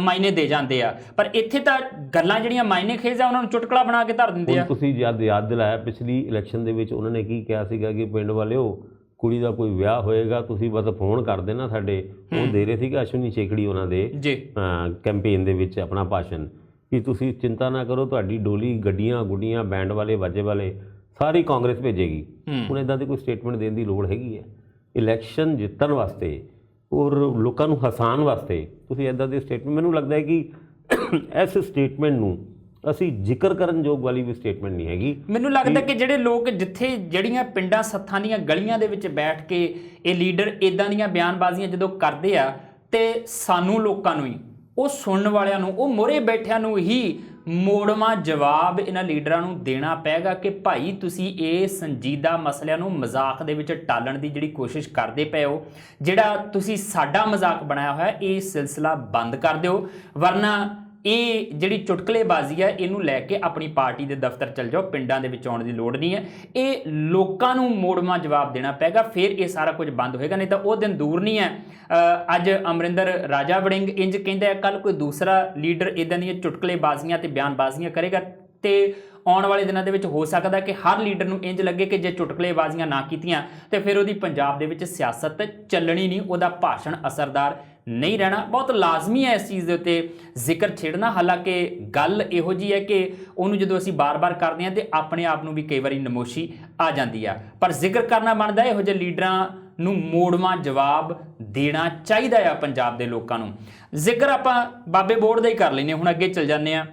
ਮਾਇਨੇ ਦੇ ਜਾਂਦੇ ਆ। ਪਰ ਇੱਥੇ ਤਾਂ ਗੱਲਾਂ ਜਿਹੜੀਆਂ ਮਾਇਨੇ ਖੇਜ ਆ ਉਹਨਾਂ ਨੂੰ ਚੁਟਕਲਾ ਬਣਾ ਕੇ ਧਰ ਦਿੰਦੇ ਆ। ਤੁਸੀਂ ਜਦ ਯਾਦ ਦਿਲਾਇਆ ਪਿਛਲੀ ਇਲੈਕਸ਼ਨ ਦੇ ਵਿੱਚ ਉਹਨਾਂ ਨੇ ਕੀ ਕਿਹਾ ਸੀਗਾ ਕਿ ਪਿੰਡ ਵਾਲਿਓ ਕੁੜੀ ਦਾ ਕੋਈ ਵਿਆਹ ਹੋਏਗਾ ਤੁਸੀਂ ਬਸ ਫੋਨ ਕਰ ਦੇਣਾ ਸਾਡੇ। ਉਹ ਦੇ ਰਹੇ ਸੀਗੇ ਅਸ਼ਵਨੀ ਸ਼ੇਖੜੀ ਉਹਨਾਂ ਦੇ। ਜੀ। ਕੈਂਪੇਨ ਦੇ ਵਿੱਚ ਆਪਣਾ ਭਾਸ਼ਣ। ਕਿ ਤੁਸੀਂ ਚਿੰਤਾ ਨਾ ਕਰੋ ਤੁਹਾਡੀ ਡੋਲੀ ਗੱਡੀਆਂ ਗੁੱਡੀਆਂ ਬੈਂਡ ਵਾਲੇ ਵਾਜੇ ਵਾਲੇ ਸਾਰੀ ਕਾਂਗਰਸ ਭੇਜੇਗੀ। ਹੁਣ ਇਦਾਂ ਦੀ ਕੋਈ ਸਟੇਟਮੈਂਟ ਦੇਣ ਦੀ ਲੋੜ ਹੈਗੀ ਹੈ। ਇਲੈਕਸ਼ਨ ਜਿੱਤਣ ਵਾਸਤੇ ਔਰ ਲੋਕਾਂ ਨੂੰ ਹਸਾਉਣ ਵਾਸਤੇ ਤੁਸੀਂ ਇਦਾਂ ਦੀ ਸਟੇਟਮੈਂਟ ਮੈਨੂੰ ਲੱਗਦਾ ਹੈ ਕਿ ਇਸ ਸਟੇਟਮੈਂਟ ਨੂੰ ਅਸੀਂ ਜ਼ਿਕਰ ਕਰਨ ਯੋਗ ਵਾਲੀ ਵੀ ਸਟੇਟਮੈਂਟ ਨਹੀਂ ਹੈਗੀ ਮੈਨੂੰ ਲੱਗਦਾ ਕਿ ਜਿਹੜੇ ਲੋਕ ਜਿੱਥੇ ਜਿਹੜੀਆਂ ਪਿੰਡਾਂ ਸੱਥਾਂ ਦੀਆਂ ਗਲੀਆਂ ਦੇ ਵਿੱਚ ਬੈਠ ਕੇ ਇਹ ਲੀਡਰ ਇਦਾਂ ਦੀਆਂ ਬਿਆਨਬਾਜ਼ੀਆਂ ਜਦੋਂ ਕਰਦੇ ਆ ਤੇ ਸਾਨੂੰ ਲੋਕਾਂ ਨੂੰ ਹੀ ਉਹ ਸੁਣਨ ਵਾਲਿਆਂ ਨੂੰ ਉਹ ਮੋਰੇ ਬੈਠਿਆਂ ਨੂੰ ਹੀ ਮੋੜਵਾਂ ਜਵਾਬ ਇਹਨਾਂ ਲੀਡਰਾਂ ਨੂੰ ਦੇਣਾ ਪੈਗਾ ਕਿ ਭਾਈ ਤੁਸੀਂ ਇਹ ਸੰਜੀਦਾ ਮਸਲਿਆਂ ਨੂੰ ਮਜ਼ਾਕ ਦੇ ਵਿੱਚ ਟਾਲਣ ਦੀ ਜਿਹੜੀ ਕੋਸ਼ਿਸ਼ ਕਰਦੇ ਪਏ ਹੋ ਜਿਹੜਾ ਤੁਸੀਂ ਸਾਡਾ ਮਜ਼ਾਕ ਬਣਾਇਆ ਹੋਇਆ ਇਹ ਸਿਲਸਿਲਾ ਬੰਦ ਕਰ ਦਿਓ। ਵਰਨਾ ਇਹ ਜਿਹੜੀ ਚੁਟਕਲੇਬਾਜ਼ੀ ਹੈ ਇਹਨੂੰ ਲੈ ਕੇ ਆਪਣੀ ਪਾਰਟੀ ਦੇ ਦਫ਼ਤਰ ਚਲ ਜਾਓ, ਪਿੰਡਾਂ ਦੇ ਵਿੱਚ ਆਉਣ ਦੀ ਲੋੜ ਨਹੀਂ ਹੈ। ਇਹ ਲੋਕਾਂ ਨੂੰ ਮੋੜਵਾਂ ਜਵਾਬ ਦੇਣਾ ਪੈਗਾ ਫਿਰ ਇਹ ਸਾਰਾ ਕੁਝ ਬੰਦ ਹੋਏਗਾ, ਨਹੀਂ ਤਾਂ ਉਹ ਦਿਨ ਦੂਰ ਨਹੀਂ ਹੈ। ਅੱਜ ਅਮਰਿੰਦਰ ਰਾਜਾ ਵੜਿੰਗ ਇੰਜ ਕਹਿੰਦਾ ਹੈ ਕੱਲ ਕੋਈ ਦੂਸਰਾ ਲੀਡਰ ਇਦਾਂ ਦੀਆਂ ਚੁਟਕਲੇਬਾਜ਼ੀਆਂ ਤੇ ਬਿਆਨਬਾਜ਼ੀਆਂ ਕਰੇਗਾ ਤੇ ਆਉਣ ਵਾਲੇ ਦਿਨਾਂ ਦੇ ਵਿੱਚ ਹੋ ਸਕਦਾ ਕਿ ਹਰ ਲੀਡਰ ਨੂੰ ਇੰਜ ਲੱਗੇ ਕਿ ਜੇ ਚੁਟਕਲੇਬਾਜ਼ੀਆਂ ਨਾ ਕੀਤੀਆਂ, ਤੇ ਫਿਰ ਉਹਦੀ ਪੰਜਾਬ ਦੇ ਵਿੱਚ ਸਿਆਸਤ ਚੱਲਣੀ ਨਹੀਂ, ਉਹਦਾ ਭਾਸ਼ਣ ਅਸਰਦਾਰ ਨਹੀਂ ਰਹਿਣਾ। ਬਹੁਤ ਲਾਜ਼ਮੀ ਹੈ ਇਸ ਚੀਜ਼ ਦੇ ਉੱਤੇ ਜ਼ਿਕਰ ਛੇੜਨਾ। ਹਾਲਾਂਕਿ ਗੱਲ ਇਹੋ ਜੀ ਹੈ ਕਿ ਉਹਨੂੰ ਜਦੋਂ ਅਸੀਂ ਬਾਰ-ਬਾਰ ਕਰਦੇ ਹਾਂ ਤੇ ਆਪਣੇ ਆਪ ਨੂੰ ਵੀ ਕਈ ਵਾਰੀ ਨਮੋਸ਼ੀ ਆ ਜਾਂਦੀ ਆ। ਪਰ ਜ਼ਿਕਰ ਕਰਨਾ ਬਣਦਾ ਇਹੋ ਜਿਹੇ ਲੀਡਰਾਂ ਨੂੰ ਮੋੜਵਾਂ, ਜਵਾਬ ਦੇਣਾ ਚਾਹੀਦਾ ਆ ਪੰਜਾਬ ਦੇ ਲੋਕਾਂ ਨੂੰ। ਜ਼ਿਕਰ ਆਪਾਂ ਬਾਬੇ ਬੋੜ ਦਾ ਹੀ ਕਰ ਲੈਨੇ ਹੁਣ ਅੱਗੇ ਚੱਲ ਜਾਂਦੇ ਆ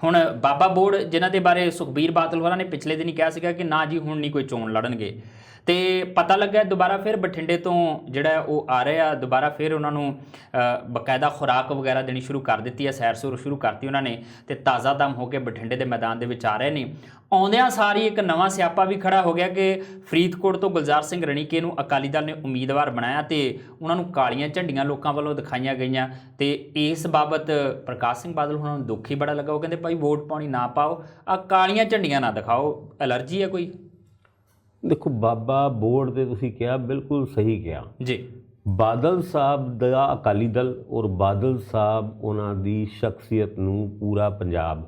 ਹੁਣ ਬਾਬਾ ਬੋੜ, ਜਿਨ੍ਹਾਂ ਦੇ ਬਾਰੇ ਸੁਖਬੀਰ ਬਾਦਲ ਹੋਰਾਂ ਨੇ ਪਿਛਲੇ ਦਿਨ ਹੀ ਕਿਹਾ ਸੀਗਾ ਕਿ ਨਾ ਜੀ, ਹੁਣ ਨਹੀਂ ਕੋਈ ਚੋਣ ਲੜਨਗੇ। ਤੇ ਪਤਾ ਲੱਗਾ ਦੁਬਾਰਾ ਫਿਰ ਬਠਿੰਡੇ ਤੋਂ ਜਿਹੜਾ ਉਹ ਆ ਰਹੇ ਆ। ਦੁਬਾਰਾ ਫਿਰ ਉਹਨਾਂ ਨੂੰ ਬਕਾਇਦਾ ਖੁਰਾਕ ਵਗੈਰਾ ਦੇਣੀ ਸ਼ੁਰੂ ਕਰ ਦਿੱਤੀ ਹੈ, ਸੈਰ ਸੁਰ ਸ਼ੁਰੂ ਕਰਤੀ ਉਹਨਾਂ ਨੇ ਤੇ ਤਾਜ਼ਾ ਦਮ ਹੋ ਕੇ ਬਠਿੰਡੇ ਦੇ ਮੈਦਾਨ ਦੇ ਵਿੱਚ ਆ ਰਹੇ ਨੇ। ਆਉਂਦਿਆਂ ਸਾਰੀ ਇੱਕ ਨਵਾਂ ਸਿਆਪਾ ਵੀ ਖੜਾ ਹੋ ਗਿਆ ਕਿ ਫਰੀਦਕੋਟ ਤੋਂ ਗੁਲਜ਼ਾਰ ਸਿੰਘ ਰਣੀਕੇ ਨੂੰ ਅਕਾਲੀ ਦਲ ਨੇ ਉਮੀਦਵਾਰ ਬਣਾਇਆ ਤੇ ਉਹਨਾਂ ਨੂੰ ਕਾਲੀਆਂ ਝੰਡੀਆਂ ਲੋਕਾਂ ਵੱਲੋਂ ਦਿਖਾਈਆਂ ਗਈਆਂ। ਤੇ ਇਸ ਬਾਬਤ ਪ੍ਰਕਾਸ਼ ਸਿੰਘ ਬਾਦਲ ਉਹਨਾਂ ਨੂੰ ਦੁੱਖ ਹੀ ਬੜਾ ਲੱਗਾ। ਉਹ ਕਹਿੰਦੇ, ਭਾਈ ਵੋਟ ਪਾਉਣੀ ਨਾ ਪਾਓ ਆ ਕਾਲੀਆਂ ਝੰਡੀਆਂ ਨਾ ਦਿਖਾਓ। ਐਲਰਜੀ ਹੈ ਕੋਈ? ਦੇਖੋ ਬਾਬਾ ਬੋਰਡ ਦੇ ਤੁਸੀਂ ਕਿਹਾ ਬਿਲਕੁਲ ਸਹੀ ਕਿਹਾ। ਜੀ। ਬਾਦਲ ਸਾਹਿਬ ਦਾ ਅਕਾਲੀ ਦਲ ਔਰ ਬਾਦਲ ਸਾਹਿਬ ਉਹਨਾਂ ਦੀ ਸ਼ਖਸੀਅਤ ਨੂੰ ਪੂਰਾ ਪੰਜਾਬ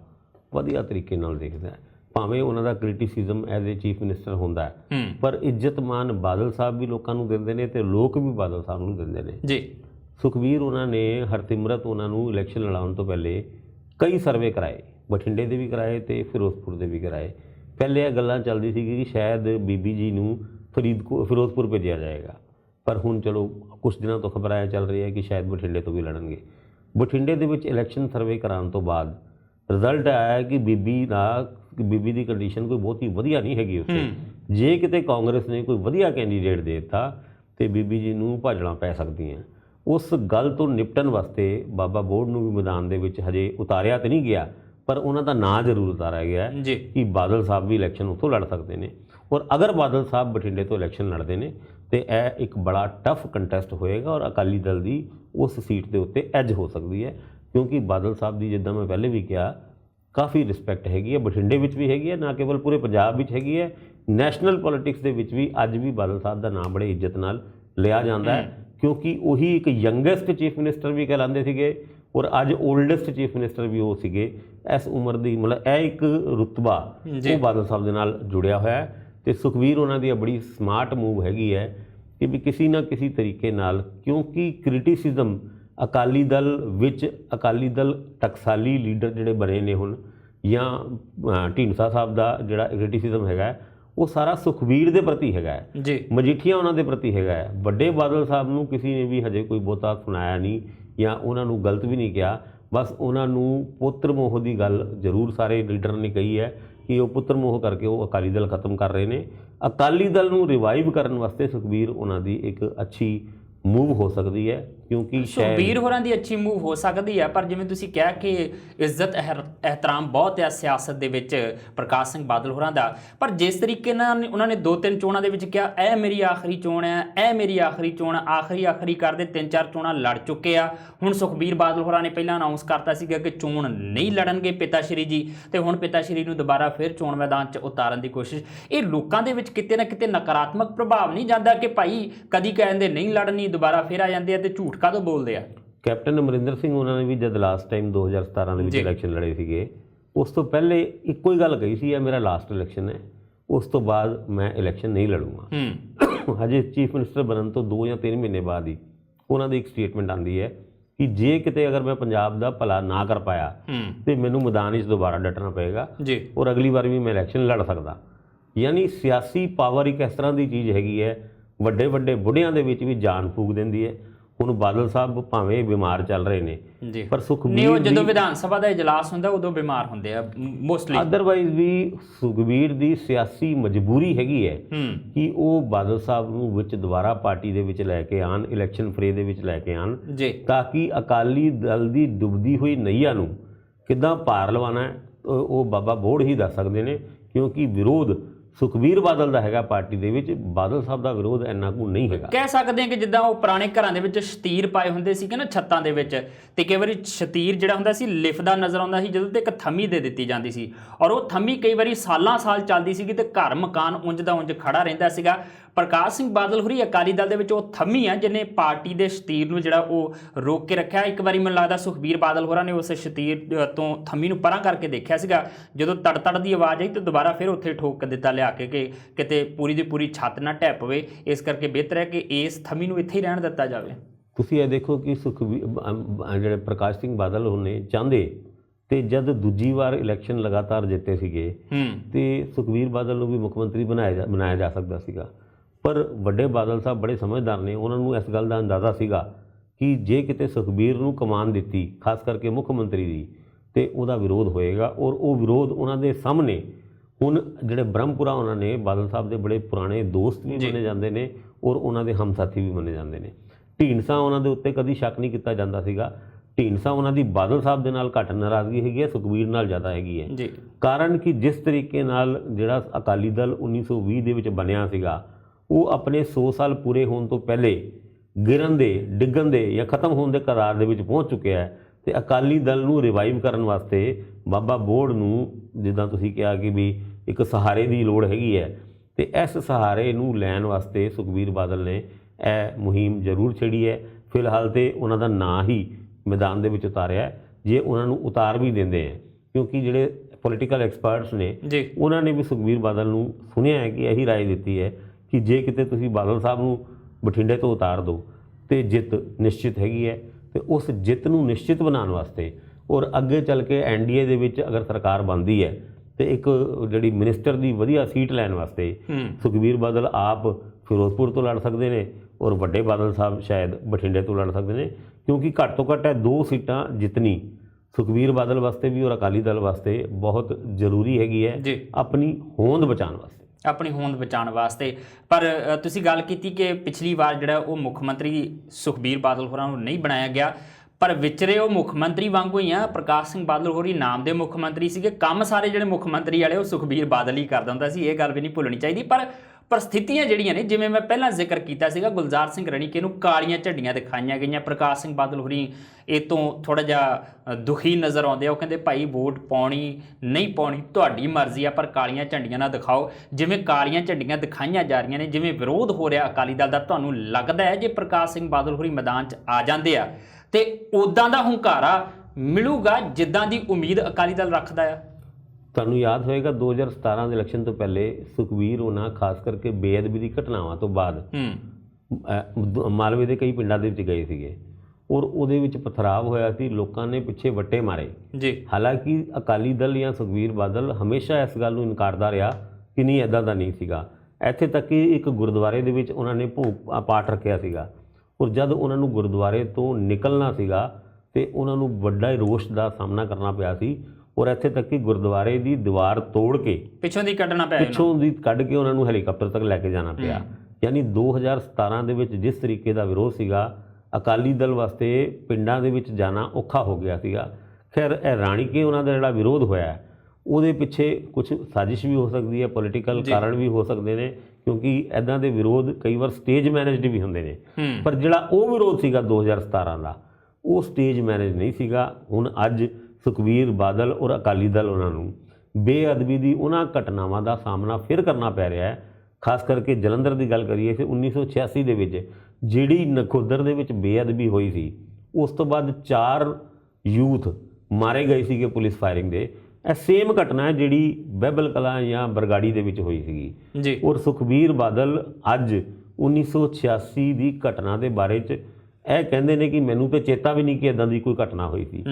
ਵਧੀਆ ਤਰੀਕੇ ਨਾਲ ਦੇਖਦਾ ਹੈ। ਭਾਵੇਂ ਉਹਨਾਂ ਦਾ criticism as a chief minister ਹੁੰਦਾ ਹੈ ਪਰ ਇੱਜ਼ਤਮਾਨ ਬਾਦਲ ਸਾਹਿਬ ਵੀ ਲੋਕਾਂ ਨੂੰ ਦਿੰਦੇ ਨੇ ਤੇ ਲੋਕ ਵੀ ਬਾਦਲ ਸਾਹਿਬ ਨੂੰ ਦਿੰਦੇ ਨੇ। ਜੀ। ਸੁਖਬੀਰ ਉਹਨਾਂ ਨੇ ਹਰਸਿਮਰਤ ਉਹਨਾਂ ਨੂੰ ਇਲੈਕਸ਼ਨ ਲੜਾਉਣ ਤੋਂ ਪਹਿਲੇ ਕਈ ਸਰਵੇ ਕਰਾਏ ਬਠਿੰਡੇ ਦੇ ਵੀ ਕਰਾਏ ਤੇ ਫਿਰੋਜ਼ਪੁਰ ਦੇ ਵੀ ਕਰਾਏ। ਪਹਿਲੇ ਇਹ ਗੱਲਾਂ ਚੱਲਦੀ ਸੀ ਕਿ ਸ਼ਾਇਦ ਬੀਬੀ ਜੀ ਨੂੰ ਫਰੀਦਕੋਟ ਫਿਰੋਜ਼ਪੁਰ ਭੇਜਿਆ ਜਾਏਗਾ। ਪਰ ਹੁਣ ਚਲੋ ਕੁਝ ਦਿਨਾਂ ਤੋਂ ਖਬਰ ਆਇਆ ਚੱਲ ਰਹੀ ਹੈ ਕਿ ਸ਼ਾਇਦ ਬਠਿੰਡੇ ਤੋਂ ਵੀ ਲੜਨਗੇ। ਬਠਿੰਡੇ ਦੇ ਵਿੱਚ ਇਲੈਕਸ਼ਨ ਸਰਵੇ ਕਰਾਉਣ ਤੋਂ ਬਾਅਦ ਰਿਜ਼ਲਟ ਆਇਆ ਕਿ ਬੀਬੀ ਦਾ ਬੀਬੀ ਦੀ ਕੰਡੀਸ਼ਨ ਕੋਈ ਬਹੁਤੀ ਵਧੀਆ ਨਹੀਂ ਹੈਗੀ ਉੱਥੇ। ਜੇ ਕਿਤੇ ਕਾਂਗਰਸ ਨੇ ਕੋਈ ਵਧੀਆ ਕੈਂਡੀਡੇਟ ਦੇ ਦਿੱਤਾ ਤੇ ਬੀਬੀ ਜੀ ਨੂੰ ਭਾਜਣਾ ਪੈ ਸਕਦੀਆਂ। ਉਸ ਗੱਲ ਤੋਂ ਨਿਪਟਣ ਵਾਸਤੇ ਬਾਬਾ ਬੋਰਡ ਨੂੰ ਵੀ ਮੈਦਾਨ ਦੇ ਵਿੱਚ ਹਜੇ ਉਤਾਰਿਆ ਤੇ ਨਹੀਂ ਗਿਆ। ਪਰ ਉਹਨਾਂ ਦਾ ਨਾਂ ਜ਼ਰੂਰ ਉਤਾਰਿਆ ਗਿਆ ਹੈ ਕਿ ਬਾਦਲ ਸਾਹਿਬ ਵੀ ਇਲੈਕਸ਼ਨ ਉੱਥੋਂ ਲੜ ਸਕਦੇ ਨੇ। ਔਰ ਅਗਰ ਬਾਦਲ ਸਾਹਿਬ ਬਠਿੰਡੇ ਤੋਂ ਇਲੈਕਸ਼ਨ ਲੜਦੇ ਨੇ ਤੇ ਇਹ ਇੱਕ ਬੜਾ ਟਫ ਕੰਟੈਸਟ ਹੋਏਗਾ ਔਰ ਅਕਾਲੀ ਦਲ ਦੀ ਉਸ ਸੀਟ ਦੇ ਉੱਤੇ ਐਜ ਹੋ ਸਕਦੀ ਹੈ। ਕਿਉਂਕਿ ਬਾਦਲ ਸਾਹਿਬ ਦੀ ਜਿੱਦਾਂ ਮੈਂ ਪਹਿਲੇ ਵੀ ਕਿਹਾ ਕਾਫੀ ਰਿਸਪੈਕਟ ਹੈਗੀ ਹੈ ਬਠਿੰਡੇ ਵਿੱਚ ਵੀ ਹੈਗੀ ਹੈ ਨਾ ਕੇਵਲ ਪੂਰੇ ਪੰਜਾਬ ਵਿੱਚ ਹੈਗੀ ਹੈ ਨੈਸ਼ਨਲ ਪੋਲਿਟਿਕਸ ਦੇ ਵਿੱਚ ਵੀ ਅੱਜ ਵੀ ਬਾਦਲ ਸਾਹਿਬ ਦਾ ਨਾਮ ਬੜੇ ਇੱਜ਼ਤ ਨਾਲ ਲਿਆ ਜਾਂਦਾ ਹੈ। ਕਿਉਂਕਿ ਉਹੀ ਇੱਕ ਯੰਗੈਸਟ ਚੀਫ ਮਿਨਿਸਟਰ ਵੀ ਕਹਿਲਾਉਂਦੇ ਸੀਗੇ ਔਰ ਅੱਜ 올ਡੈਸਟ ਚੀਫ ਮਿਨਿਸਟਰ ਵੀ ਉਹ ਸੀਗੇ ਇਸ ਉਮਰ ਦੀ ਮਤਲਬ ਇਹ ਇੱਕ ਰੁਤਬਾ। ਉਹ ਬਾਦਲ ਸਾਹਿਬ ਦੇ ਨਾਲ ਜੁੜਿਆ ਹੋਇਆ ਹੈ ਤੇ ਸੁਖਵੀਰ ਉਹਨਾਂ ਦੀ ਬੜੀ ਸਮਾਰਟ ਮੂਵ ਹੈਗੀ ਹੈ ਕਿ ਵੀ ਕਿਸੇ ਨਾ ਕਿਸੇ ਤਰੀਕੇ ਨਾਲ ਕਿਉਂਕਿ ਕ੍ਰਿਟਿਸਿਜ਼ਮ ਅਕਾਲੀ ਦਲ ਵਿੱਚ ਅਕਾਲੀ ਦਲ ਟਕਸਾਲੀ ਲੀਡਰ ਜਿਹੜੇ ਬਣੇ ਨੇ ਹੁਣ ਜਾਂ ਢੀਂਡਸਾ ਸਾਹਿਬ ਦਾ ਜਿਹੜਾ ਕ੍ਰਿਟਿਸਿਜ਼ਮ ਹੈਗਾ ਉਹ ਸਾਰਾ ਸੁਖਵੀਰ ਦੇ ਪ੍ਰਤੀ ਹੈਗਾ ਜੀ। ਮਜੀਠੀਆ ਉਹਨਾਂ ਦੇ ਪ੍ਰਤੀ ਹੈਗਾ ਵੱਡੇ ਬਾਦਲ ਸਾਹਿਬ ਨੂੰ ਕਿਸੇ ਨੇ ਵੀ ਹਜੇ ਕੋਈ ਬਹੁਤਾ ਸੁਣਾਇਆ ਨਹੀਂ। ਜਾਂ ਉਹਨਾਂ ਨੂੰ ਗਲਤ ਵੀ ਨਹੀਂ ਕਿਹਾ, ਬਸ ਉਹਨਾਂ ਨੂੰ ਪੁੱਤਰ ਮੋਹ ਦੀ ਗੱਲ ਜ਼ਰੂਰ ਸਾਰੇ ਲੀਡਰਾਂ ਨੇ ਕਹੀ ਹੈ ਕਿ ਉਹ ਪੁੱਤਰ ਮੋਹ ਕਰਕੇ ਉਹ ਅਕਾਲੀ ਦਲ ਖਤਮ ਕਰ ਰਹੇ ਨੇ। ਅਕਾਲੀ ਦਲ ਨੂੰ ਰਿਵਾਈਵ ਕਰਨ ਵਾਸਤੇ ਸੁਖਬੀਰ, ਉਹਨਾਂ ਦੀ ਇੱਕ ਅੱਛੀ ਮੂਵ ਹੋ ਸਕਦੀ ਹੈ ਕਿਉਂਕਿ ਸੁਖਬੀਰ ਹੋਰਾਂ ਦੀ ਅੱਛੀ ਮੂਵ ਹੋ ਸਕਦੀ ਹੈ ਪਰ ਜਿਵੇਂ ਤੁਸੀਂ ਕਿਹਾ ਕਿ ਇੱਜ਼ਤ ehtaram ਬਹੁਤ ਹੈ ਸਿਆਸਤ ਦੇ ਵਿੱਚ ਪ੍ਰਕਾਸ਼ ਸਿੰਘ ਬਾਦਲ ਹੋਰਾਂ ਦਾ। ਪਰ ਜਿਸ ਤਰੀਕੇ ਨਾਲ ਉਹਨਾਂ ਨੇ ਦੋ ਤਿੰਨ ਚੋਣਾਂ ਦੇ ਵਿੱਚ ਕਿਹਾ ਇਹ ਮੇਰੀ ਆਖਰੀ ਚੋਣ ਹੈ ਇਹ ਮੇਰੀ ਆਖਰੀ ਚੋਣ ਆਖਰੀ ਆਖਰੀ ਕਰਦੇ ਤਿੰਨ ਚਾਰ ਚੋਣਾਂ ਲੜ ਚੁੱਕੇ ਆ। ਹੁਣ ਸੁਖਬੀਰ ਬਾਦਲ ਹੋਰਾਂ ਨੇ ਪਹਿਲਾਂ ਅਨਾਉਂਸ ਕਰਤਾ ਸੀਗਾ ਕਿ ਚੋਣ ਨਹੀਂ ਲੜਨਗੇ ਪਿਤਾ ਸ਼੍ਰੀ ਜੀ ਤੇ ਹੁਣ ਪਿਤਾ ਸ਼੍ਰੀ ਨੂੰ ਦੁਬਾਰਾ ਫਿਰ ਚੋਣ ਮੈਦਾਨ 'ਚ ਉਤਾਰਨ ਦੀ ਕੋਸ਼ਿਸ਼। ਇਹ ਲੋਕਾਂ ਦੇ ਵਿੱਚ ਕਿਤੇ ਨਾ ਕਿਤੇ ਨਕਾਰਾਤਮਕ ਪ੍ਰਭਾਵ ਨਹੀਂ ਜਾਂਦਾ ਕਿ ਭਾਈ ਕਦੀ ਕਹਿੰਦੇ ਨਹੀਂ ਲੜਨੀ ਦੁਬਾਰਾ ਫਿਰ ਆ ਜਾਂਦੇ ਆ ਤੇ ਝੂਠ ਕਾਹਦੋਂ ਬੋਲਦੇ ਆ? ਕੈਪਟਨ ਅਮਰਿੰਦਰ ਸਿੰਘ ਉਹਨਾਂ ਨੇ ਵੀ ਜਦ ਲਾਸਟ ਟਾਈਮ 2017 ਦੇ ਵਿੱਚ। ਇਲੈਕਸ਼ਨ ਲੜੇ ਸੀਗੇ ਉਸ ਤੋਂ ਪਹਿਲੇ ਇੱਕੋ ਹੀ ਗੱਲ ਕਹੀ ਸੀ ਇਹ ਮੇਰਾ ਲਾਸਟ ਇਲੈਕਸ਼ਨ ਹੈ। ਉਸ ਤੋਂ ਬਾਅਦ ਮੈਂ ਇਲੈਕਸ਼ਨ ਨਹੀਂ ਲੜੂੰਗਾ। ਹਜੇ ਚੀਫ ਮਿਨਿਸਟਰ ਬਣਨ ਤੋਂ 2 ਜਾਂ 3 ਮਹੀਨੇ ਬਾਅਦ ਹੀ ਉਹਨਾਂ ਦੀ ਇੱਕ ਸਟੇਟਮੈਂਟ ਆਂਦੀ ਹੈ ਕਿ ਜੇ ਕਿਤੇ ਅਗਰ ਮੈਂ ਪੰਜਾਬ ਦਾ ਭਲਾ ਨਾ ਕਰ ਪਾਇਆ ਤੇ ਮੈਨੂੰ ਮੈਦਾਨ ਵਿੱਚ ਦੁਬਾਰਾ ਡਟਣਾ ਪਏਗਾ ਜੀ। ਔਰ ਅਗਲੀ ਵਾਰ ਵੀ ਮੈਂ ਇਲੈਕਸ਼ਨ ਲੜ ਸਕਦਾ। ਯਾਨੀ ਸਿਆਸੀ ਪਾਵਰ ਇੱਕ ਇਸ ਤਰ੍ਹਾਂ ਦੀ ਚੀਜ਼ ਹੈਗੀ ਹੈ ਵੱਡੇ ਵੱਡੇ ਬੁੱਢਿਆਂ ਦੇ ਵਿੱਚ ਵੀ ਜਾਨ ਫੂਕ ਦਿੰਦੀ ਹੈ। ਹੁਣ ਬਾਦਲ ਸਾਹਿਬ ਭਾਵੇਂ ਬਿਮਾਰ ਚੱਲ ਰਹੇ ਨੇ ਪਰ ਨਹੀਂ ਉਹ ਸੁਖਬੀਰ ਜਦੋਂ ਵਿਧਾਨ ਸਭਾ ਦਾ ਇਜਲਾਸ ਹੁੰਦਾ ਉਦੋਂ ਬਿਮਾਰ ਹੁੰਦੇ ਆ ਮੋਸਟਲੀ ਅਦਰਵਾਈਜ਼ ਵੀ ਸੁਖਬੀਰ ਦੀ ਸਿਆਸੀ ਮਜਬੂਰੀ ਹੈਗੀ ਹੈ ਕਿ ਉਹ ਬਾਦਲ ਸਾਹਿਬ ਨੂੰ ਵਿੱਚ ਦੁਬਾਰਾ ਪਾਰਟੀ ਦੇ ਵਿੱਚ ਲੈ ਕੇ ਆਣ ਇਲੈਕਸ਼ਨ ਫਰੇ ਦੇ ਵਿੱਚ ਲੈ ਕੇ ਆਣ ਤਾਂ ਕਿ ਅਕਾਲੀ ਦਲ ਦੀ ਡੁੱਬਦੀ ਹੋਈ ਨਈਆ ਨੂੰ ਕਿੱਦਾਂ ਪਾਰ ਲਵਾਣਾ ਉਹ ਬਾਬਾ ਬੋੜ ਹੀ ਦੱਸ ਸਕਦੇ ਨੇ ਕਿਉਂਕਿ ਵਿਰੋਧ ਸੁਖਬੀਰ ਬਾਦਲ ਦਾ ਹੈਗਾ ਪਾਰਟੀ ਦੇ ਵਿੱਚ, ਬਾਦਲ ਸਾਹਿਬ ਦਾ ਵਿਰੋਧ ਇੰਨਾ ਕੁ ਨਹੀਂ ਹੈਗਾ। ਕਹਿ ਸਕਦੇ ਹਾਂ ਕਿ ਜਿੱਦਾਂ ਉਹ ਪੁਰਾਣੇ ਘਰਾਂ ਦੇ ਵਿੱਚ ਸ਼ਤੀਰ ਪਾਏ ਹੁੰਦੇ ਸੀਗੇ ਨਾ ਛੱਤਾਂ ਦੇ ਵਿੱਚ, ਤੇ ਕਈ ਵਾਰੀ ਸ਼ਤੀਰ ਜਿਹੜਾ ਹੁੰਦਾ ਸੀ ਲਿਫਦਾ ਨਜ਼ਰ ਆਉਂਦਾ ਸੀ, ਜਦੋਂ ਤੇ ਇੱਕ ਥੰਮੀ ਦੇ ਦਿੱਤੀ ਜਾਂਦੀ ਸੀ। ਔਰ ਉਹ ਥੰਮੀ ਕਈ ਵਾਰੀ ਸਾਲਾਂ ਸਾਲ ਚੱਲਦੀ ਸੀਗੀ ਤੇ ਘਰ ਮਕਾਨ ਉਂਝ ਦਾ ਉਂਝ ਖੜਾ ਰਹਿੰਦਾ ਸੀਗਾ। ਪ੍ਰਕਾਸ਼ ਸਿੰਘ ਬਾਦਲ ਹੁਰੀ ਅਕਾਲੀ ਦਲ ਦੇ ਵਿੱਚ ਉਹ ਥੰਮੀ ਆ ਜਿਹਨੇ ਪਾਰਟੀ ਦੇ ਸ਼ਤੀਰ ਨੂੰ ਜਿਹੜਾ ਉਹ ਰੋਕ ਕੇ ਰੱਖਿਆ। ਇੱਕ ਵਾਰੀ ਮੈਨੂੰ ਲੱਗਦਾ ਸੁਖਬੀਰ ਬਾਦਲ ਹੋਰਾਂ ਨੇ ਉਸ ਸ਼ਤੀਰ ਤੋਂ ਥੰਮੀ ਨੂੰ ਪਰਾਂ ਕਰਕੇ ਦੇਖਿਆ ਸੀਗਾ। ਜਦੋਂ ਤੜ ਤੜ ਦੀ ਆਵਾਜ਼ ਆਈ ਤੇ ਦੁਬਾਰਾ ਫਿਰ ਉੱਥੇ ਠੋਕ ਦਿੱਤਾ ਲਿਆ ਕੇ ਕਿ ਕਿਤੇ ਪੂਰੀ ਦੀ ਪੂਰੀ ਛੱਤ ਨਾ ਢਹਿ ਪਵੇ। ਇਸ ਕਰਕੇ ਬਿਹਤਰ ਹੈ ਕਿ ਇਸ ਥੰਮੀ ਨੂੰ ਇੱਥੇ ਹੀ ਰਹਿਣ ਦਿੱਤਾ ਜਾਵੇ। ਤੁਸੀਂ ਇਹ ਦੇਖੋ ਕਿ ਸੁਖਬੀਰ ਜਿਹੜੇ ਪ੍ਰਕਾਸ਼ ਸਿੰਘ ਬਾਦਲ ਉਹਨੇ ਚਾਹੁੰਦੇ ਤੇ ਜਦ ਦੂਜੀ ਵਾਰ ਇਲੈਕਸ਼ਨ ਲਗਾਤਾਰ ਜਿੱਤੇ ਸੀਗੇ ਤੇ ਸੁਖਬੀਰ ਬਾਦਲ ਨੂੰ ਵੀ ਮੁੱਖ ਮੰਤਰੀ ਬਣਾਇਆ ਜਾ- ਬਣਾਇਆ ਜਾ ਸਕਦਾ ਸੀਗਾ। ਪਰ ਵੱਡੇ ਬਾਦਲ ਸਾਹਿਬ ਬੜੇ ਸਮਝਦਾਰ ਨੇ ਉਹਨਾਂ ਨੂੰ ਇਸ ਗੱਲ ਦਾ ਅੰਦਾਜ਼ਾ ਸੀਗਾ ਕਿ ਜੇ ਕਿਤੇ ਸੁਖਬੀਰ ਨੂੰ ਕਮਾਨ ਦਿੱਤੀ ਖਾਸ ਕਰਕੇ ਮੁੱਖ ਮੰਤਰੀ ਦੀ ਤੇ ਉਹਦਾ ਵਿਰੋਧ ਹੋਏਗਾ ਔਰ ਉਹ ਵਿਰੋਧ ਉਹਨਾਂ ਦੇ ਸਾਹਮਣੇ ਹੁਣ ਜਿਹੜੇ ਬ੍ਰਹਮਪੁਰਾ ਉਹਨਾਂ ਨੇ ਬਾਦਲ ਸਾਹਿਬ ਦੇ ਬੜੇ ਪੁਰਾਣੇ ਦੋਸਤ ਵੀ। ਮੰਨੇ ਜਾਂਦੇ ਨੇ ਔਰ ਉਹਨਾਂ ਦੇ ਹਮਸਾਥੀ ਵੀ ਮੰਨੇ ਜਾਂਦੇ ਨੇ। ਢੀਂਡਸਾ ਉਹਨਾਂ ਦੇ ਉੱਤੇ ਕਦੀ ਸ਼ੱਕ ਨਹੀਂ ਕੀਤਾ ਜਾਂਦਾ ਸੀਗਾ। ਢੀਂਡਸਾ ਉਹਨਾਂ ਦੀ ਬਾਦਲ ਸਾਹਿਬ ਦੇ ਨਾਲ ਘੱਟ ਨਾਰਾਜ਼ਗੀ ਹੈਗੀ ਹੈ ਸੁਖਬੀਰ ਨਾਲ ਜ਼ਿਆਦਾ ਹੈਗੀ ਹੈ। ਜੀ। ਕਾਰਨ ਕਿ ਜਿਸ ਤਰੀਕੇ ਨਾਲ ਜਿਹੜਾ ਅਕਾਲੀ ਦਲ 1920 ਦੇ ਵਿੱਚ ਬਣਿਆ ਸੀਗਾ ਉਹ ਆਪਣੇ 100 ਸਾਲ ਪੂਰੇ ਹੋਣ ਤੋਂ ਪਹਿਲੇ ਗਿਰਨ ਦੇ ਡਿੱਗਣ ਦੇ ਜਾਂ ਖਤਮ ਹੋਣ ਦੇ ਕਰਾਰ ਦੇ ਵਿੱਚ ਪਹੁੰਚ ਚੁੱਕਿਆ ਹੈ ਤੇ ਅਕਾਲੀ ਦਲ ਨੂੰ ਰਿਵਾਈਵ ਕਰਨ ਵਾਸਤੇ ਬਾਬਾ ਬੋੜ ਨੂੰ ਜਿੱਦਾਂ ਤੁਸੀਂ ਕਿਹਾ ਕਿ ਵੀ ਇੱਕ ਸਹਾਰੇ ਦੀ ਲੋੜ ਹੈਗੀ ਹੈ ਤੇ ਇਸ ਸਹਾਰੇ ਨੂੰ ਲੈਣ ਵਾਸਤੇ ਸੁਖਬੀਰ ਬਾਦਲ ਨੇ ਇਹ ਮੁਹਿੰਮ ਜ਼ਰੂਰ ਛੇੜੀ ਹੈ ਫਿਲਹਾਲ ਤੇ ਉਹਨਾਂ ਦਾ ਨਾਂ ਹੀ ਮੈਦਾਨ ਦੇ ਵਿੱਚ ਉਤਾਰਿਆ ਹੈ। ਜੇ ਉਹਨਾਂ ਨੂੰ ਉਤਾਰ ਵੀ ਦਿੰਦੇ ਹੈ ਕਿਉਂਕਿ ਜਿਹੜੇ ਪੋਲੀਟੀਕਲ ਐਕਸਪਰਟਸ ਨੇ ਜੀ ਉਹਨਾਂ ਨੇ ਵੀ ਸੁਖਬੀਰ ਬਾਦਲ ਨੂੰ ਸੁਣਿਆ ਹੈ ਕਿ ਇਹੀ رائے ਦਿੱਤੀ ਹੈ ਕਿ ਜੇ ਕਿਤੇ ਤੁਸੀਂ ਬਾਦਲ ਸਾਹਿਬ ਨੂੰ ਬਠਿੰਡੇ ਤੋਂ ਉਤਾਰ ਦਿਓ ਤੇ ਜਿੱਤ ਨਿਸ਼ਚਿਤ ਹੈਗੀ ਹੈ ਤੇ ਉਸ ਜਿੱਤ ਨੂੰ ਨਿਸ਼ਚਿਤ ਬਣਾਉਣ ਵਾਸਤੇ ਔਰ ਅੱਗੇ ਚੱਲ ਕੇ ਐਨਡੀਏ ਦੇ ਵਿੱਚ ਅਗਰ ਸਰਕਾਰ ਬਣਦੀ ਹੈ ਤੇ ਇੱਕ ਜਿਹੜੀ ਮਿਨਿਸਟਰ ਦੀ ਵਧੀਆ ਸੀਟ ਲੈਣ ਵਾਸਤੇ ਹੂੰ। ਸੁਖਬੀਰ ਬਾਦਲ ਆਪ ਫਿਰੋਜ਼ਪੁਰ ਤੋਂ ਲੜ ਸਕਦੇ ਨੇ ਔਰ ਵੱਡੇ ਬਾਦਲ ਸਾਹਿਬ ਸ਼ਾਇਦ ਬਠਿੰਡੇ ਤੋਂ ਲੜ ਸਕਦੇ ਨੇ ਕਿਉਂਕਿ ਘੱਟ ਤੋਂ ਘੱਟ ਇਹ ਦੋ ਸੀਟਾਂ ਜਿੱਤਣੀ ਸੁਖਬੀਰ ਬਾਦਲ ਵਾਸਤੇ ਵੀ ਔਰ ਅਕਾਲੀ ਦਲ ਵਾਸਤੇ ਬਹੁਤ ਜ਼ਰੂਰੀ ਹੈਗੀ ਹੈ ਆਪਣੀ ਹੋਂਦ ਬਚਾਉਣ ਵਾਸਤੇ। ਆਪਣੀ ਹੋਂਦ ਬਚਾਉਣ ਵਾਸਤੇ। ਪਰ ਤੁਸੀਂ ਗੱਲ ਕੀਤੀ ਕਿ ਪਿਛਲੀ ਵਾਰ ਜਿਹੜਾ ਉਹ ਮੁੱਖ ਮੰਤਰੀ ਸੁਖਬੀਰ ਬਾਦਲ ਹੋਰਾਂ ਨੂੰ ਨਹੀਂ ਬਣਾਇਆ ਗਿਆ, ਪਰ ਵਿਚਰੇ ਉਹ ਮੁੱਖ ਮੰਤਰੀ ਵਾਂਗੂ ਹੀ ਆ, ਪ੍ਰਕਾਸ਼ ਸਿੰਘ ਬਾਦਲ ਹੋਰੀ ਨਾਮ ਦੇ ਮੁੱਖ ਮੰਤਰੀ ਸੀਗੇ। ਕੰਮ ਸਾਰੇ ਜਿਹੜੇ ਮੁੱਖ ਮੰਤਰੀ ਵਾਲੇ, ਉਹ ਸੁਖਬੀਰ ਬਾਦਲ ਹੀ ਕਰਦਾ ਹੁੰਦਾ ਸੀ, ਇਹ ਗੱਲ ਵੀ ਨਹੀਂ ਭੁੱਲਣੀ ਚਾਹੀਦੀ। ਪਰ ਪਰਿਸਥਿਤੀਆਂ ਜਿਹੜੀਆਂ ਨੇ, ਜਿਵੇਂ ਮੈਂ ਪਹਿਲਾਂ ਜ਼ਿਕਰ ਕੀਤਾ ਸੀਗਾ, ਗੁਲਜ਼ਾਰ ਸਿੰਘ ਰਣੀਕੇ ਨੂੰ ਕਾਲੀਆਂ ਝੰਡੀਆਂ ਦਿਖਾਈਆਂ ਗਈਆਂ, ਪ੍ਰਕਾਸ਼ ਸਿੰਘ ਬਾਦਲ ਹੋਰੀ ਇਹ ਤੋਂ ਥੋੜਾ ਜਿਹਾ ਦੁਖੀ ਨਜ਼ਰ ਆਉਂਦੇ ਆ। ਉਹ ਕਹਿੰਦੇ, ਭਾਈ, ਵੋਟ ਪਾਉਣੀ, ਨਹੀਂ ਪਾਉਣੀ, ਤੁਹਾਡੀ ਮਰਜ਼ੀ ਆ, ਪਰ ਕਾਲੀਆਂ ਝੰਡੀਆਂ ਨਾ ਦਿਖਾਓ। ਜਿਵੇਂ ਕਾਲੀਆਂ ਝੰਡੀਆਂ ਦਿਖਾਈਆਂ ਜਾ ਰਹੀਆਂ ਨੇ, ਜਿਵੇਂ ਵਿਰੋਧ ਹੋ ਰਿਹਾ ਅਕਾਲੀ ਦਲ ਦਾ, ਤੁਹਾਨੂੰ ਲੱਗਦਾ ਹੈ ਜੇ ਪ੍ਰਕਾਸ਼ ਸਿੰਘ ਬਾਦਲ ਹੋਰੀ ਮੈਦਾਨ 'ਚ ਆ ਜਾਂਦੇ ਆ। ਤੇ ਉਦਾਂ ਦਾ ਹੁੰਕਾਰਾ ਮਿਲੂਗਾ ਜਿੱਦਾਂ ਦੀ ਉਮੀਦ ਅਕਾਲੀ ਦਲ ਰੱਖਦਾ ਆ। ਤੁਹਾਨੂੰ ਯਾਦ ਹੋਏਗਾ 2017 ਦੇ ਇਲੈਕਸ਼ਨ ਤੋਂ ਪਹਿਲੇ ਸੁਖਬੀਰ ਉਹਨਾਂ ਖਾਸ ਕਰਕੇ ਬੇਅਦਬੀ ਦੀ ਘਟਨਾਵਾਂ ਤੋਂ ਬਾਅਦ ਹੂੰ। ਮਾਲਵੇ ਦੇ ਕਈ ਪਿੰਡਾਂ ਦੇ ਵਿੱਚ ਗਏ ਸੀਗੇ। ਔਰ ਉਹਦੇ ਵਿੱਚ ਪਥਰਾਵ ਹੋਇਆ ਸੀ ਲੋਕਾਂ ਨੇ ਪਿੱਛੇ ਵੱਟੇ ਮਾਰੇ। ਜੀ। ਹਾਲਾਂਕਿ ਅਕਾਲੀ ਦਲ ਜਾਂ ਸੁਖਬੀਰ ਬਾਦਲ ਹਮੇਸ਼ਾ ਇਸ ਗੱਲ ਨੂੰ ਇਨਕਾਰਦਾ ਰਿਹਾ ਕਿ ਨਹੀਂ ਐਦਾਂ ਦਾ ਨਹੀਂ ਸੀਗਾ। ਇੱਥੇ ਤੱਕ ਕਿ ਇੱਕ ਗੁਰਦੁਆਰੇ ਦੇ ਵਿੱਚ ਉਹਨਾਂ ਨੇ ਭੋਗ ਆ, ਪਾਠ ਰੱਖਿਆ ਸੀਗਾ। ਔਰ ਜਦ ਉਹਨਾਂ ਨੂੰ ਗੁਰਦੁਆਰੇ ਤੋਂ ਨਿਕਲਣਾ ਸੀਗਾ ਤੇ ਉਹਨਾਂ ਨੂੰ ਵੱਡਾ ਹੀ ਰੋਸ਼ ਦਾ ਸਾਹਮਣਾ ਕਰਨਾ ਪਿਆ ਸੀ ਔਰ ਇੱਥੇ ਤੱਕ ਕਿ ਗੁਰਦੁਆਰੇ ਦੀ ਦੀਵਾਰ ਤੋੜ ਕੇ ਪਿੱਛੋਂ ਦੀ ਕੱਢਣਾ ਪਿਆ ਪਿੱਛੋਂ ਦੀ ਕੱਢ ਕੇ ਉਹਨਾਂ ਨੂੰ ਹੈਲੀਕਾਪਟਰ ਤੱਕ ਲੈ ਕੇ ਜਾਣਾ ਪਿਆ। ਯਾਨੀ 2017 ਦੇ ਵਿੱਚ ਜਿਸ ਤਰੀਕੇ ਦਾ ਵਿਰੋਧ ਸੀਗਾ ਅਕਾਲੀ ਦਲ ਵਾਸਤੇ ਪਿੰਡਾਂ ਦੇ ਵਿੱਚ ਜਾਣਾ ਔਖਾ ਹੋ ਗਿਆ ਸੀਗਾ। ਖੈਰ ਇਹ ਰਾਣੀ ਕੇ ਉਹਨਾਂ ਦਾ ਜਿਹੜਾ ਵਿਰੋਧ ਹੋਇਆ ਉਹਦੇ ਪਿੱਛੇ ਕੁਝ ਸਾਜ਼ਿਸ਼ ਵੀ ਹੋ ਸਕਦੀ ਹੈ ਪੋਲੀਟੀਕਲ ਕਾਰਨ ਵੀ ਹੋ ਸਕਦੇ ਨੇ ਕਿਉਂਕਿ ਐਦਾਂ ਦੇ ਵਿਰੋਧ ਕਈ ਵਾਰ ਸਟੇਜ ਮੈਨੇਜਡ ਵੀ ਹੁੰਦੇ ਨੇ। ਪਰ ਜਿਹੜਾ ਉਹ ਵਿਰੋਧ ਸੀਗਾ 2017 ਦਾ ਉਹ ਸਟੇਜ ਮੈਨੇਜ ਨਹੀਂ ਸੀਗਾ। ਹੁਣ ਅੱਜ ਸੁਖਵੀਰ ਬਾਦਲ ਔਰ ਅਕਾਲੀ ਦਲ ਉਹਨਾਂ ਨੂੰ। ਬੇਅਦਬੀ ਦੀ ਉਹਨਾਂ ਘਟਨਾਵਾਂ ਦਾ ਸਾਹਮਣਾ ਫਿਰ ਕਰਨਾ ਪੈ ਰਿਹਾ ਹੈ। ਖਾਸ ਕਰਕੇ ਜਲੰਧਰ ਦੀ ਗੱਲ ਕਰੀਏ ਤੇ 1986 ਦੇ ਵਿੱਚ ਜਿਹੜੀ ਨਕੋਦਰ ਦੇ ਵਿੱਚ ਬੇਅਦਬੀ ਹੋਈ ਸੀ ਉਸ ਤੋਂ ਬਾਅਦ ਚਾਰ ਯੂਥ ਮਾਰੇ ਗਏ ਸੀਗੇ ਪੁਲਿਸ ਫਾਇਰਿੰਗ ਦੇ। ਇਹ ਸੇਮ ਘਟਨਾ ਹੈ ਜਿਹੜੀ ਬਹਿਬਲ ਕਲਾਂ ਜਾਂ ਬਰਗਾੜੀ ਦੇ ਵਿੱਚ ਹੋਈ ਸੀਗੀ। ਜੀ। ਔਰ ਸੁਖਬੀਰ ਬਾਦਲ ਅੱਜ 1986 ਦੀ ਘਟਨਾ ਦੇ ਬਾਰੇ ਚ ਇਹ ਕਹਿੰਦੇ ਨੇ ਕਿ ਮੈਨੂੰ ਤੇ ਚੇਤਾ ਵੀ ਨਹੀਂ ਕਿ ਇਦਾਂ ਦੀ ਕੋਈ ਘਟਨਾ ਹੋਈ ਸੀ।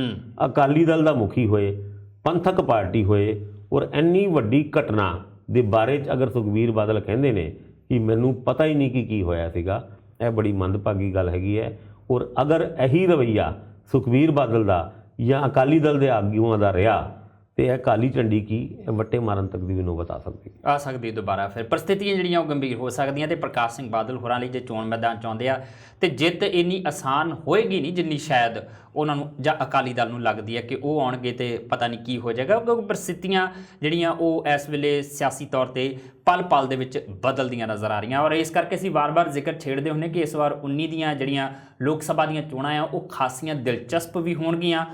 ਅਕਾਲੀ ਦਲ ਦਾ ਮੁਖੀ ਹੋਏ ਪੰਥਕ ਪਾਰਟੀ ਹੋਏ ਔਰ ਇੰਨੀ ਵੱਡੀ ਘਟਨਾ ਦੇ ਬਾਰੇ ਚ ਅਗਰ ਸੁਖਬੀਰ ਬਾਦਲ ਕਹਿੰਦੇ ਨੇ ਕਿ ਮੈਨੂੰ ਪਤਾ ਹੀ ਨਹੀਂ ਕਿ ਕੀ ਹੋਇਆ ਸੀਗਾ ਇਹ ਬੜੀ ਮੰਦਭਾਗੀ ਗੱਲ ਹੈਗੀ ਹੈ ਔਰ ਅਗਰ ਇਹੀ ਰਵਈਆ ਸੁਖਬੀਰ ਬਾਦਲ ਦਾ ਜਾਂ ਅਕਾਲੀ ਦਲ ਦੇ ਆਗੂਆਂ ਦਾ ਰਿਹਾ ਤੇ ਇਹ ਕਾਲੀ ਝੰਡੀ ਕੀ ਵੱਟੇ ਮਾਰਨ ਤੱਕ ਦੀ ਵੀ ਨੌਬਤ ਆ ਸਕਦੀ ਆ ਸਕਦੀ ਦੁਬਾਰਾ ਫਿਰ। ਪਰਿਸਥਿਤੀਆਂ ਜਿਹੜੀਆਂ ਉਹ ਗੰਭੀਰ ਹੋ ਸਕਦੀਆਂ ਤੇ ਪ੍ਰਕਾਸ਼ ਸਿੰਘ ਬਾਦਲ ਹੋਰਾਂ ਲਈ ਜੇ ਚੋਣ ਮੈਦਾਨ ਚਾਹੁੰਦੇ ਆ, ਤੇ ਜਿੱਤ ਇੰਨੀ ਆਸਾਨ ਹੋਏਗੀ ਨਹੀਂ ਜਿੰਨੀ ਸ਼ਾਇਦ ਉਹਨਾਂ ਨੂੰ ਜਾਂ ਅਕਾਲੀ ਦਲ ਨੂੰ ਲੱਗਦੀ ਹੈ ਕਿ ਉਹ ਆਉਣਗੇ ਤੇ ਪਤਾ ਨਹੀਂ ਕੀ ਹੋ ਜਾਏਗਾ। ਕਿਉਂਕਿ ਪਰਿਸਥਿਤੀਆਂ ਜਿਹੜੀਆਂ ਉਹ ਇਸ ਵੇਲੇ ਸਿਆਸੀ ਤੌਰ ਤੇ ਪਲ ਪਲ ਦੇ ਵਿੱਚ ਬਦਲਦੀਆਂ ਨਜ਼ਰ ਆ ਰਹੀਆਂ। ਔਰ ਇਸ ਕਰਕੇ ਅਸੀਂ ਵਾਰ-ਵਾਰ ਜ਼ਿਕਰ ਛੇੜਦੇ ਹੁੰਨੇ ਕਿ ਇਸ ਵਾਰ 19 ਦੀਆਂ ਜਿਹੜੀਆਂ ਲੋਕ ਸਭਾ ਦੀਆਂ ਚੋਣਾਂ ਆ, ਉਹ ਖਾਸੀਆਂ ਦਿਲਚਸਪ ਵੀ ਹੋਣਗੀਆਂ।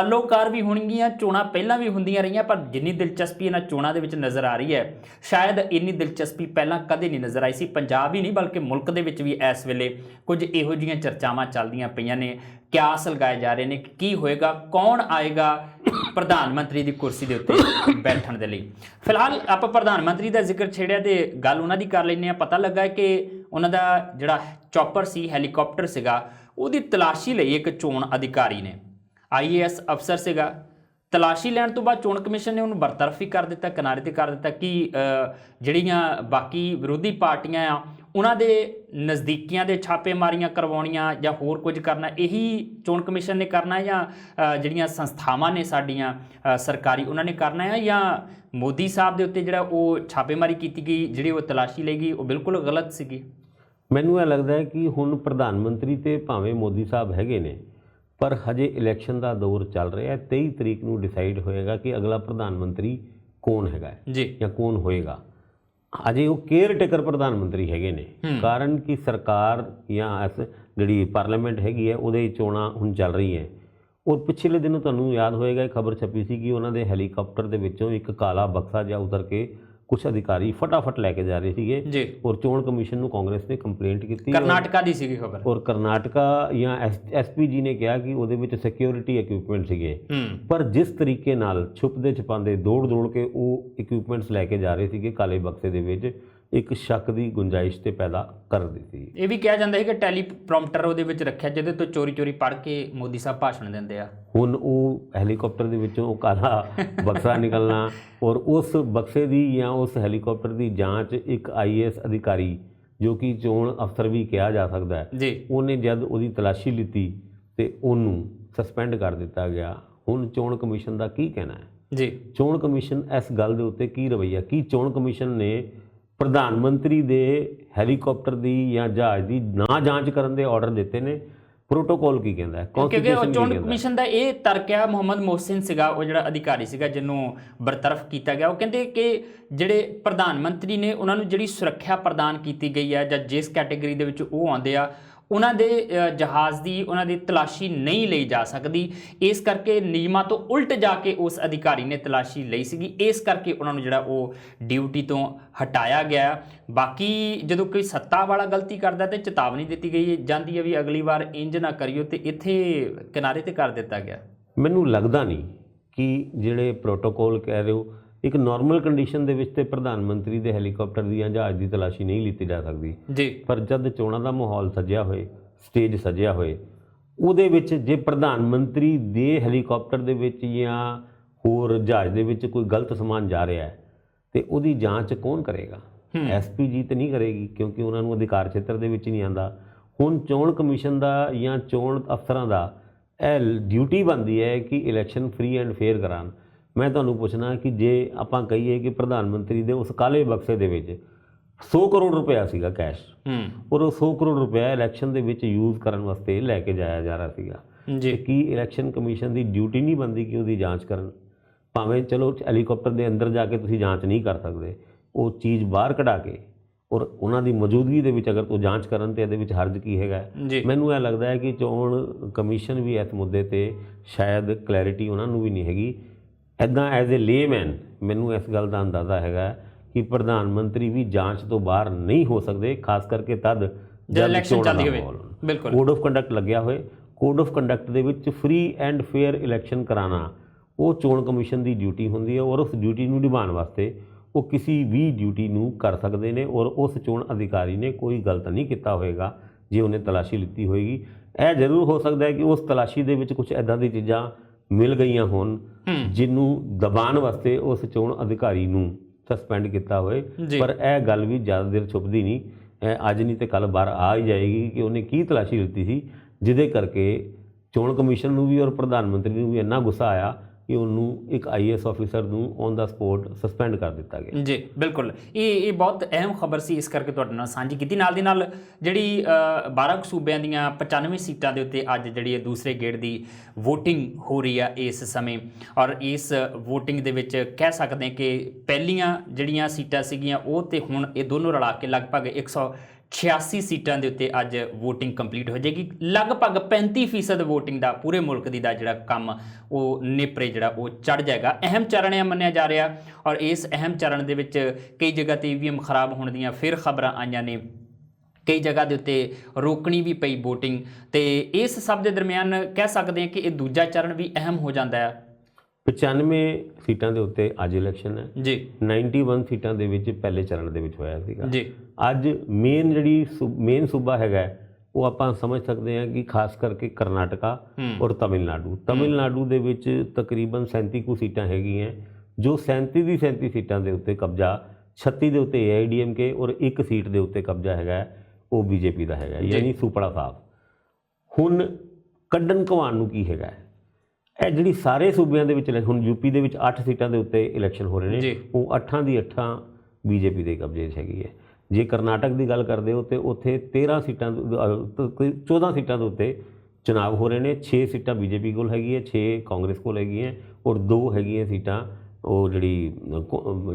ਅਲੋਕਾਰ ਵੀ ਹੋਣਗੀਆਂ, ਚੋਣਾਂ ਪਹਿਲਾਂ ਵੀ ਹੁੰਦੀਆਂ ਰਹੀਆਂ, ਪਰ ਜਿੰਨੀ ਦਿਲਚਸਪੀ ਇਹਨਾਂ ਚੋਣਾਂ ਦੇ ਵਿੱਚ ਨਜ਼ਰ ਆ ਰਹੀ ਹੈ, ਸ਼ਾਇਦ ਇੰਨੀ ਦਿਲਚਸਪੀ ਪਹਿਲਾਂ ਕਦੇ ਨਹੀਂ ਨਜ਼ਰ ਆਈ ਸੀ। ਪੰਜਾਬ ਹੀ ਨਹੀਂ, ਬਲਕਿ ਮੁਲਕ ਦੇ ਵਿੱਚ ਵੀ ਇਸ ਵੇਲੇ ਕੁਝ ਇਹੋ ਜਿਹੀਆਂ ਚਰਚਾਵਾਂ ਚੱਲਦੀਆਂ ਪਈਆਂ ਨੇ, ਕਿਆਸ ਲਗਾਏ ਜਾ ਰਹੇ ਨੇ ਕਿ ਕੀ ਹੋਏਗਾ, ਕੌਣ ਆਏਗਾ ਪ੍ਰਧਾਨ ਮੰਤਰੀ ਦੀ ਕੁਰਸੀ ਦੇ ਉੱਤੇ ਬੈਠਣ ਦੇ ਲਈ। ਫਿਲਹਾਲ ਆਪਾਂ ਪ੍ਰਧਾਨ ਮੰਤਰੀ ਦਾ ਜ਼ਿਕਰ ਛੇੜਿਆ ਤੇ ਗੱਲ ਉਹਨਾਂ ਦੀ ਕਰ ਲੈਂਦੇ ਆ ਪਤਾ ਲੱਗਾ ਕਿ ਉਹਨਾਂ ਦਾ ਜਿਹੜਾ ਚੌਪਰ ਸੀ, ਹੈਲੀਕਾਪਟਰ ਸੀਗਾ, ਉਹਦੀ ਤਲਾਸ਼ੀ ਲਈ ਇੱਕ ਚੋਣ ਅਧਿਕਾਰੀ ਨੇ। ਆਈਏਐਸ ਅਫਸਰ ਸੀਗਾ। ਤਲਾਸ਼ੀ ਲੈਣ ਤੋਂ ਬਾਅਦ ਚੋਣ ਕਮਿਸ਼ਨ ਨੇ ਉਹਨੂੰ ਬਰਤਰਫ ਬਰਤਰਫੀ ਕਰ ਦਿੱਤਾ, ਕਿਨਾਰੇ ਤੇ ਕਰ ਦਿੱਤਾ ਕਿ ਜਿਹੜੀਆਂ ਬਾਕੀ ਵਿਰੋਧੀ ਪਾਰਟੀਆਂ ਆ, ਉਹਨਾਂ ਦੇ ਨਜ਼ਦੀਕੀਆਂ ਦੇ ਛਾਪੇਮਾਰੀਆਂ ਕਰਵਾਉਣੀਆਂ ਜਾਂ ਹੋਰ ਕੁਝ ਕਰਨਾ, ਇਹੀ ਚੋਣ ਕਮਿਸ਼ਨ ਨੇ ਕਰਨਾ ਜਾਂ ਜਿਹੜੀਆਂ ਸੰਸਥਾਵਾਂ ਨੇ ਸਾਡੀਆਂ ਸਰਕਾਰੀ ਉਹਨਾਂ ਨੇ ਕਰਨਾ ਹੈ ਜਾਂ ਮੋਦੀ ਸਾਹਿਬ ਦੇ ਉੱਤੇ ਜਿਹੜਾ ਉਹ ਛਾਪੇਮਾਰੀ ਕੀਤੀ ਗਈ, ਜਿਹੜੀ ਉਹ ਤਲਾਸ਼ੀ ਲਈ ਗਈ, ਉਹ ਬਿਲਕੁਲ ਗਲਤ ਸੀਗੀ। ਮੈਨੂੰ ਇਹ ਲੱਗਦਾ ਹੈ ਕਿ ਹੁਣ ਪ੍ਰਧਾਨ ਮੰਤਰੀ ਤੇ ਭਾਵੇਂ ਮੋਦੀ ਸਾਹਿਬ ਹੈਗੇ ਨੇ ਪਰ ਹਜੇ ਇਲੈਕਸ਼ਨ ਦਾ ਦੌਰ ਚੱਲ ਰਿਹਾ ਹੈ। 23 ਤਰੀਕ ਨੂੰ ਡਿਸਾਈਡ ਹੋਏਗਾ ਕਿ ਅਗਲਾ ਪ੍ਰਧਾਨ ਮੰਤਰੀ ਕੌਣ ਹੈਗਾ ਜੀ। ਜਾਂ ਕੌਣ ਹੋਏਗਾ। ਅਜੇ ਉਹ ਕੇਅਰ ਟੇਕਰ ਪ੍ਰਧਾਨ ਮੰਤਰੀ ਹੈਗੇ ਨੇ। ਕਾਰਨ ਕਿ ਸਰਕਾਰ ਜਾਂ ਇਸ ਜਿਹੜੀ ਪਾਰਲੀਮੈਂਟ ਹੈਗੀ ਹੈ ਉਹਦੇ ਚੋਣਾਂ ਹੁਣ ਚੱਲ ਰਹੀ ਹੈ। ਔਰ ਪਿਛਲੇ ਦਿਨ ਤੁਹਾਨੂੰ ਯਾਦ ਹੋਏਗਾ ਇੱਕ ਖਬਰ ਛਪੀ ਸੀ ਕਿ ਉਹਨਾਂ ਦੇ ਹੈਲੀਕਾਪਟਰ ਦੇ ਵਿੱਚੋਂ ਇੱਕ ਕਾਲਾ ਬਕਸਾ ਜਿਹਾ ਉਤਰ ਕੇ ਕੁਝ ਅਧਿਕਾਰੀ ਫਟਾਫਟ ਲੈ ਕੇ ਜਾ ਰਹੇ ਸੀਗੇ। ਜੀ। ਔਰ ਚੋਣ ਕਮਿਸ਼ਨ ਨੂੰ ਕਾਂਗਰਸ ਨੇ ਕੰਪਲੇਂਟ ਕੀਤੀ ਕਰਨਾਟਕਾ ਦੀ ਸੀਗੀ ਖਬਰ। ਔਰ ਕਰਨਾਟਕਾ ਜਾਂ ਐਸਪੀਜੀ ਨੇ ਕਿਹਾ ਕਿ ਉਹਦੇ ਵਿੱਚ ਸਿਕਿਉਰਿਟੀ ਇਕਵਿਪਮੈਂਟ ਸੀਗੇ। ਪਰ ਜਿਸ ਤਰੀਕੇ ਨਾਲ ਛੁਪਦੇ ਛਪਾਉਂਦੇ ਦੌੜ ਦੌੜ ਕੇ ਉਹ ਇਕਵਿਪਮੈਂਟਸ ਲੈ ਕੇ ਜਾ ਰਹੇ ਸੀਗੇ ਕਾਲੇ ਬਕਸੇ ਦੇ ਵਿੱਚ ਇੱਕ ਸ਼ੱਕ ਦੀ ਗੁੰਜਾਇਸ਼ ਤੇ ਪੈਦਾ ਕਰ ਦਿੱਤੀ। ਇਹ ਵੀ ਕਿਹਾ ਜਾਂਦਾ ਹੈ ਕਿ ਟੈਲੀਪ੍ਰੋਮਪਟਰ ਉਹਦੇ ਵਿੱਚ ਰੱਖਿਆ ਜਿਹਦੇ ਤੋਂ ਚੋਰੀ ਚੋਰੀ ਪੜ੍ਹ ਕੇ ਮੋਦੀ ਸਾਹਿਬ ਭਾਸ਼ਣ ਦਿੰਦੇ ਆ। ਹੁਣ ਉਹ ਹੈਲੀਕਾਪਟਰ ਦੇ ਵਿੱਚੋਂ ਉਹ ਕਾਲਾ ਬਕਸਾ ਨਿਕਲਣਾ ਔਰ ਉਸ ਬਕਸੇ ਦੀ ਜਾਂ ਉਸ ਹੈਲੀਕਾਪਟਰ ਦੀ ਜਾਂਚ ਇੱਕ ਆਈਏਐਸ ਅਧਿਕਾਰੀ ਜੋ ਕਿ ਚੋਣ ਅਫਸਰ ਵੀ ਕਿਹਾ ਜਾ ਸਕਦਾ ਹੈ ਜੀ। ਉਹਨੇ ਜਦ ਉਹਦੀ ਤਲਾਸ਼ੀ ਲਿੱਤੀ ਤੇ ਉਹਨੂੰ ਸਸਪੈਂਡ ਕਰ ਦਿੱਤਾ ਗਿਆ। ਹੁਣ ਚੋਣ ਕਮਿਸ਼ਨ ਦਾ ਕੀ ਕਹਿਣਾ ਹੈ? ਜੀ। ਚੋਣ ਕਮਿਸ਼ਨ ਇਸ ਗੱਲ ਦੇ ਉੱਤੇ ਕੀ ਰਵੱਈਆ? ਕੀ ਚੋਣ ਕਮਿਸ਼ਨ ਨੇ ਪ੍ਰਧਾਨ ਮੰਤਰੀ ਦੇ ਹੈਲੀਕਾਪਟਰ ਦੀ ਜਾਂ ਜਹਾਜ਼ ਦੀ ਨਾ ਜਾਂਚ ਕਰਨ ਦੇ ਆਰਡਰ ਦਿੱਤੇ ਨੇ। ਪ੍ਰੋਟੋਕਾਲ ਕੀ ਕਹਿੰਦਾ ਹੈ? ਕਿਉਂਕਿ ਚੋਣ? ਕਮਿਸ਼ਨ ਦਾ ਇਹ ਤਰਕ ਹੈ ਮੁਹੰਮਦ ਮੋਹਸਿਨ ਸੀਗਾ ਉਹ ਜਿਹੜਾ ਅਧਿਕਾਰੀ ਸੀਗਾ ਜਿਹਨੂੰ ਬਰਤਰਫ ਕੀਤਾ ਗਿਆ। ਉਹ ਕਹਿੰਦੇ ਕਿ ਜਿਹੜੇ ਪ੍ਰਧਾਨ ਮੰਤਰੀ ਨੇ ਉਹਨਾਂ ਨੂੰ ਜਿਹੜੀ ਸੁਰੱਖਿਆ ਪ੍ਰਦਾਨ ਕੀਤੀ ਗਈ ਹੈ ਜਾਂ ਜਿਸ ਕੈਟਾਗਰੀ ਦੇ ਵਿੱਚ ਉਹ ਆਉਂਦੇ ਆ ਉਹਨਾਂ ਦੇ ਜਹਾਜ਼ ਦੀ, ਉਹਨਾਂ ਦੀ ਤਲਾਸ਼ੀ ਨਹੀਂ ਲਈ ਜਾ ਸਕਦੀ। ਇਸ ਕਰਕੇ ਨਿਯਮਾਂ ਤੋਂ ਉਲਟ ਜਾ ਕੇ ਉਸ ਅਧਿਕਾਰੀ ਨੇ ਤਲਾਸ਼ੀ ਲਈ ਸੀਗੀ। ਇਸ ਕਰਕੇ ਉਹਨਾਂ ਨੂੰ ਜਿਹੜਾ ਉਹ ਡਿਊਟੀ ਤੋਂ ਹਟਾਇਆ ਗਿਆ। ਬਾਕੀ ਜਦੋਂ ਕੋਈ ਸੱਤਾ ਵਾਲਾ ਗਲਤੀ ਕਰਦਾ ਤੇ ਚੇਤਾਵਨੀ ਦਿੱਤੀ ਗਈ ਜਾਂਦੀ ਹੈ ਵੀ ਅਗਲੀ ਵਾਰ ਇੰਜ ਨਾ ਕਰਿਓ ਤੇ ਇੱਥੇ ਕਿਨਾਰੇ ਤੇ ਕਰ ਦਿੱਤਾ ਗਿਆ। ਮੈਨੂੰ ਲੱਗਦਾ ਨਹੀਂ ਕਿ ਜਿਹੜੇ ਪ੍ਰੋਟੋਕੋਲ ਕਹਿ ਰਹੇ ਹੋ ਇੱਕ ਨਾਰਮਲ ਕੰਡੀਸ਼ਨ ਦੇ ਵਿੱਚ ਤੇ ਪ੍ਰਧਾਨ ਮੰਤਰੀ ਦੇ ਹੈਲੀਕਾਪਟਰ ਦੀ ਜਾਂ ਜਹਾਜ਼ ਦੀ ਤਲਾਸ਼ੀ ਨਹੀਂ ਲਿੱਤੀ ਜਾ ਸਕਦੀ। ਜੀ। ਪਰ ਜਦ ਚੋਣਾਂ ਦਾ ਮਾਹੌਲ ਸਜਿਆ ਹੋਏ ਸਟੇਜ ਸਜਿਆ ਹੋਏ ਉਹਦੇ ਵਿੱਚ ਜੇ ਪ੍ਰਧਾਨ ਮੰਤਰੀ ਦੇ ਹੈਲੀਕਾਪਟਰ ਦੇ ਵਿੱਚ ਜਾਂ ਹੋਰ ਜਹਾਜ਼ ਦੇ ਵਿੱਚ ਕੋਈ ਗਲਤ ਸਮਾਨ ਜਾ ਰਿਹਾ ਹੈ ਤੇ ਉਹਦੀ ਜਾਂਚ ਕੌਣ ਕਰੇਗਾ? ਐਸਪੀਜੀ ਤੇ ਨਹੀਂ ਕਰੇਗੀ ਕਿਉਂਕਿ ਉਹਨਾਂ ਨੂੰ ਅਧਿਕਾਰ ਖੇਤਰ ਦੇ ਵਿੱਚ ਨਹੀਂ ਆਂਦਾ ਹੁਣ ਚੋਣ ਕਮਿਸ਼ਨ ਦਾ ਜਾਂ ਚੋਣ ਅਫਸਰਾਂ ਦਾ ਇਹ ਡਿਊਟੀ ਬਣਦੀ ਹੈ ਕਿ ਇਲੈਕਸ਼ਨ ਫ੍ਰੀ ਐਂਡ ਫੇਅਰ ਕਰਾਉਣ। ਮੈਂ ਤੁਹਾਨੂੰ ਪੁੱਛਣਾ ਕਿ ਜੇ ਆਪਾਂ ਕਹੀਏ ਕਿ ਪ੍ਰਧਾਨ ਮੰਤਰੀ ਦੇ ਉਸ ਕਾਲੇ ਬਕਸੇ ਦੇ ਵਿੱਚ 100 ਕਰੋੜ ਰੁਪਇਆ ਸੀਗਾ ਕੈਸ਼ ਹੂੰ। ਔਰ ਉਹ 100 ਕਰੋੜ ਰੁਪਇਆ ਇਲੈਕਸ਼ਨ ਦੇ ਵਿੱਚ ਯੂਜ਼ ਕਰਨ ਵਾਸਤੇ ਲੈ ਕੇ ਜਾਇਆ ਜਾ ਰਿਹਾ ਸੀਗਾ। ਜੀ। ਕੀ ਇਲੈਕਸ਼ਨ ਕਮਿਸ਼ਨ ਦੀ ਡਿਊਟੀ ਨਹੀਂ ਬਣਦੀ ਕਿ ਉਹਦੀ ਜਾਂਚ ਕਰਨ? ਭਾਵੇਂ ਚਲੋ ਹੈਲੀਕਾਪਟਰ ਦੇ ਅੰਦਰ ਜਾ ਕੇ ਤੁਸੀਂ ਜਾਂਚ ਨਹੀਂ ਕਰ ਸਕਦੇ ਉਹ ਚੀਜ਼ ਬਾਹਰ ਕਢਾ ਕੇ ਔਰ ਉਹਨਾਂ ਦੀ ਮੌਜੂਦਗੀ ਦੇ ਵਿੱਚ ਅਗਰ ਤੋਂ ਜਾਂਚ ਕਰਨ ਤੇ ਇਹਦੇ ਵਿੱਚ ਹਰਜ ਕੀ ਹੈਗਾ? ਮੈਨੂੰ ਇਹ ਲੱਗਦਾ ਹੈ ਕਿ ਚੋਣ ਕਮਿਸ਼ਨ ਵੀ ਇਸ ਮੁੱਦੇ ਤੇ ਸ਼ਾਇਦ ਕਲੈਰਿਟੀ ਉਹਨਾਂ ਨੂੰ ਵੀ ਨਹੀਂ ਹੈਗੀ। ਐਦਾਂ ਐਜ਼ ਅ ਲੇਮੈਨ ਮੈਨੂੰ ਇਸ ਗੱਲ ਦਾ ਅੰਦਾਜ਼ਾ ਹੈਗਾ ਕਿ ਪ੍ਰਧਾਨ ਮੰਤਰੀ ਵੀ ਜਾਂਚ ਤੋਂ ਬਾਹਰ ਨਹੀਂ ਹੋ ਸਕਦੇ ਖਾਸ ਕਰਕੇ ਤਦ ਜਦ ਇਲੈਕਸ਼ਨ ਚੱਲਦੀ ਹੋਵੇ। ਬਿਲਕੁਲ। ਕੋਡ ਆਫ ਕੰਡਕਟ ਲੱਗਿਆ ਹੋਏ। ਕੋਡ ਆਫ ਕੰਡਕਟ ਦੇ ਵਿੱਚ ਫ੍ਰੀ ਐਂਡ ਫੇਅਰ ਇਲੈਕਸ਼ਨ ਕਰਾਉਣਾ ਉਹ ਚੋਣ ਕਮਿਸ਼ਨ ਦੀ ਡਿਊਟੀ ਹੁੰਦੀ ਹੈ ਔਰ ਉਸ ਡਿਊਟੀ ਨੂੰ ਨਿਭਾਉਣ ਵਾਸਤੇ ਉਹ ਕਿਸੇ ਵੀ ਡਿਊਟੀ ਨੂੰ ਕਰ ਸਕਦੇ ਨੇ ਔਰ ਉਸ ਚੋਣ ਅਧਿਕਾਰੀ ਨੇ ਕੋਈ ਗਲਤ ਨਹੀਂ ਕੀਤਾ ਹੋਵੇਗਾ ਜੇ ਉਹਨੇ ਤਲਾਸ਼ੀ ਲਿੱਤੀ ਹੋਏਗੀ। ਇਹ ਜ਼ਰੂਰ ਹੋ ਸਕਦਾ ਹੈ ਕਿ ਉਸ ਤਲਾਸ਼ੀ ਦੇ ਵਿੱਚ ਕੁਝ ਐਦਾਂ ਦੀ ਚੀਜ਼ਾਂ ਮਿਲ ਗਈਆਂ ਹੋਣ ਜਿਹਨੂੰ ਦਬਾਉਣ ਵਾਸਤੇ ਉਸ ਚੋਣ ਅਧਿਕਾਰੀ ਨੂੰ ਸਸਪੈਂਡ ਕੀਤਾ ਹੋਏ। ਪਰ ਇਹ ਗੱਲ ਵੀ ਜ਼ਿਆਦਾ ਦੇਰ ਛੁਪਦੀ ਨਹੀਂ। ਇਹ ਅੱਜ ਨਹੀਂ ਤੇ ਕੱਲ ਬਾਹਰ ਆ ਹੀ ਜਾਏਗੀ ਕਿ ਉਹਨੇ ਕੀ ਤਲਾਸ਼ੀ ਲਿੱਤੀ ਸੀ ਜਿਹਦੇ ਕਰਕੇ ਚੋਣ ਕਮਿਸ਼ਨ ਨੂੰ ਵੀ ਔਰ ਪ੍ਰਧਾਨ ਮੰਤਰੀ ਨੂੰ ਵੀ ਇੰਨਾ ਗੁੱਸਾ ਆਇਆ ਕਿ ਉਹਨੂੰ ਇੱਕ ਆਈਐਸ ਆਫੀਸਰ ਨੂੰ ਔਨ ਦਾ ਸਪੋਰਟ ਸਸਪੈਂਡ ਕਰ ਦਿੱਤਾ ਗਿਆ। ਜੀ ਬਿਲਕੁਲ। ਇਹ ਇਹ ਬਹੁਤ ਅਹਿਮ ਖਬਰ ਸੀ ਇਸ ਕਰਕੇ ਤੁਹਾਡੇ ਨਾਲ ਸਾਂਝੀ ਕੀਤੀ। ਨਾਲ ਦੀ ਨਾਲ ਜਿਹੜੀ ਅ, 12 ਕੁ ਸੂਬਿਆਂ ਦੀਆਂ 95 ਸੀਟਾਂ ਦੇ ਉੱਤੇ ਅੱਜ ਜਿਹੜੀ ਇਹ ਦੂਸਰੇ ਗੇੜ ਦੀ VOTING ਹੋ ਰਹੀ ਆ ਇਸ ਸਮੇਂ। ਔਰ ਇਸ VOTING ਦੇ ਵਿੱਚ ਕਹਿ ਸਕਦੇ ਹਾਂ ਕਿ ਪਹਿਲੀਆਂ ਜਿਹੜੀਆਂ ਸੀਟਾਂ ਸੀਗੀਆਂ ਉਹ ਤੇ ਹੁਣ ਇਹ ਦੋਨੋਂ ਰਲਾ ਕੇ ਲਗਭਗ 186 ਸੀਟਾਂ ਦੇ ਉੱਤੇ ਅੱਜ VOTING ਕੰਪਲੀਟ ਹੋ ਜਾਏਗੀ। ਲਗਭਗ 35% VOTING ਦਾ ਪੂਰੇ ਮੁਲਕ ਦੀ ਦਾ ਜਿਹੜਾ ਕੰਮ ਉਹ ਨੇਪਰੇ ਜਿਹੜਾ ਉਹ ਚੜ ਜਾਏਗਾ। ਅਹਿਮ ਚਰਨ ਇਹ ਮੰਨਿਆ ਜਾ ਰਿਹਾ ਔਰ ਇਸ ਅਹਿਮ ਚਰਨ ਦੇ ਵਿੱਚ ਕਈ ਜਗ੍ਹਾ ਤੇ ਈਵੀਐਮ ਖਰਾਬ ਹੋਣ ਦੀਆਂ ਫਿਰ ਖਬਰਾਂ ਆਈਆਂ ਨੇ। ਕਈ ਜਗ੍ਹਾ ਦੇ ਉੱਤੇ ਰੋਕਣੀ ਵੀ ਪਈ VOTING ਤੇ ਇਸ ਸਭ ਦੇ ਦਰਮਿਆਨ ਕਹਿ ਸਕਦੇ ਹਾਂ ਕਿ ਇਹ ਦੂਜਾ ਚਰਨ ਵੀ ਅਹਿਮ ਹੋ ਜਾਂਦਾ ਹੈ। 95 ਸੀਟਾਂ ਦੇ ਉੱਤੇ ਅੱਜ ਇਲੈਕਸ਼ਨ ਹੈ। ਜੀ। 91 ਸੀਟਾਂ ਦੇ ਵਿੱਚ ਪਹਿਲੇ ਚਰਨ ਦੇ ਵਿੱਚ ਹੋਇਆ ਸੀਗਾ। ਜੀ। ਅੱਜ ਮੇਨ ਜਿਹੜੀ ਮੇਨ ਸੂਬਾ ਹੈਗਾ ਉਹ ਆਪਾਂ ਸਮਝ ਸਕਦੇ ਹਾਂ ਕਿ ਖਾਸ ਕਰਕੇ ਕਰਨਾਟਕਾ ਔਰ ਤਮਿਲਨਾਡੂ। ਤਮਿਲਨਾਡੂ ਦੇ ਵਿੱਚ ਤਕਰੀਬਨ 37 ਕੁ ਸੀਟਾਂ ਹੈਗੀਆਂ ਜੋ 37 ਦੀ 37 ਸੀਟਾਂ ਦੇ ਉੱਤੇ ਕਬਜ਼ਾ 36 ਦੇ ਉੱਤੇ ਏਆਈਡੀਐਮਕੇ ਔਰ ਇੱਕ ਸੀਟ ਦੇ ਉੱਤੇ ਕਬਜ਼ਾ ਹੈਗਾ ਉਹ ਬੀਜੇਪੀ ਦਾ ਹੈਗਾ ਯਾਨੀ ਸੁਪੜਾ ਸਾਹਿਬ। ਹੁਣ ਕੱਢਣ ਕਵਾਨ ਨੂੰ ਕੀ ਹੈਗਾ? ਇਹ ਜਿਹੜੀ ਸਾਰੇ ਸੂਬਿਆਂ ਦੇ ਵਿੱਚ ਹੁਣ ਯੂਪੀ ਦੇ ਵਿੱਚ 8 ਸੀਟਾਂ ਦੇ ਉੱਤੇ ਇਲੈਕਸ਼ਨ ਹੋ ਰਹੇ ਨੇ। ਉਹ 8 ਦੀ 8 ਬੀਜੇਪੀ ਦੇ ਕਬਜ਼ੇ 'ਚ ਹੈਗੀ ਹੈ। ਜੇ ਕਰਨਾਟਕ ਦੀ ਗੱਲ ਕਰਦੇ ਹੋ ਤੇ ਉੱਥੇ 13 ਸੀਟਾਂ ਦੇ- ਅਹ, ਤ- ਕੋਈ 14 ਸੀਟਾਂ ਦੇ ਉੱਤੇ ਚੁਣਾਵ ਹੋ ਰਹੇ ਨੇ। 6 ਸੀਟਾਂ ਬੀਜੇਪੀ ਕੋਲ ਹੈਗੀ ਹੈ 6 ਕਾਂਗਰਸ ਕੋਲ ਹੈਗੀਆਂ ਔਰ ਦੋ ਹੈਗੀਆਂ ਸੀਟਾਂ ਉਹ ਜਿਹੜੀ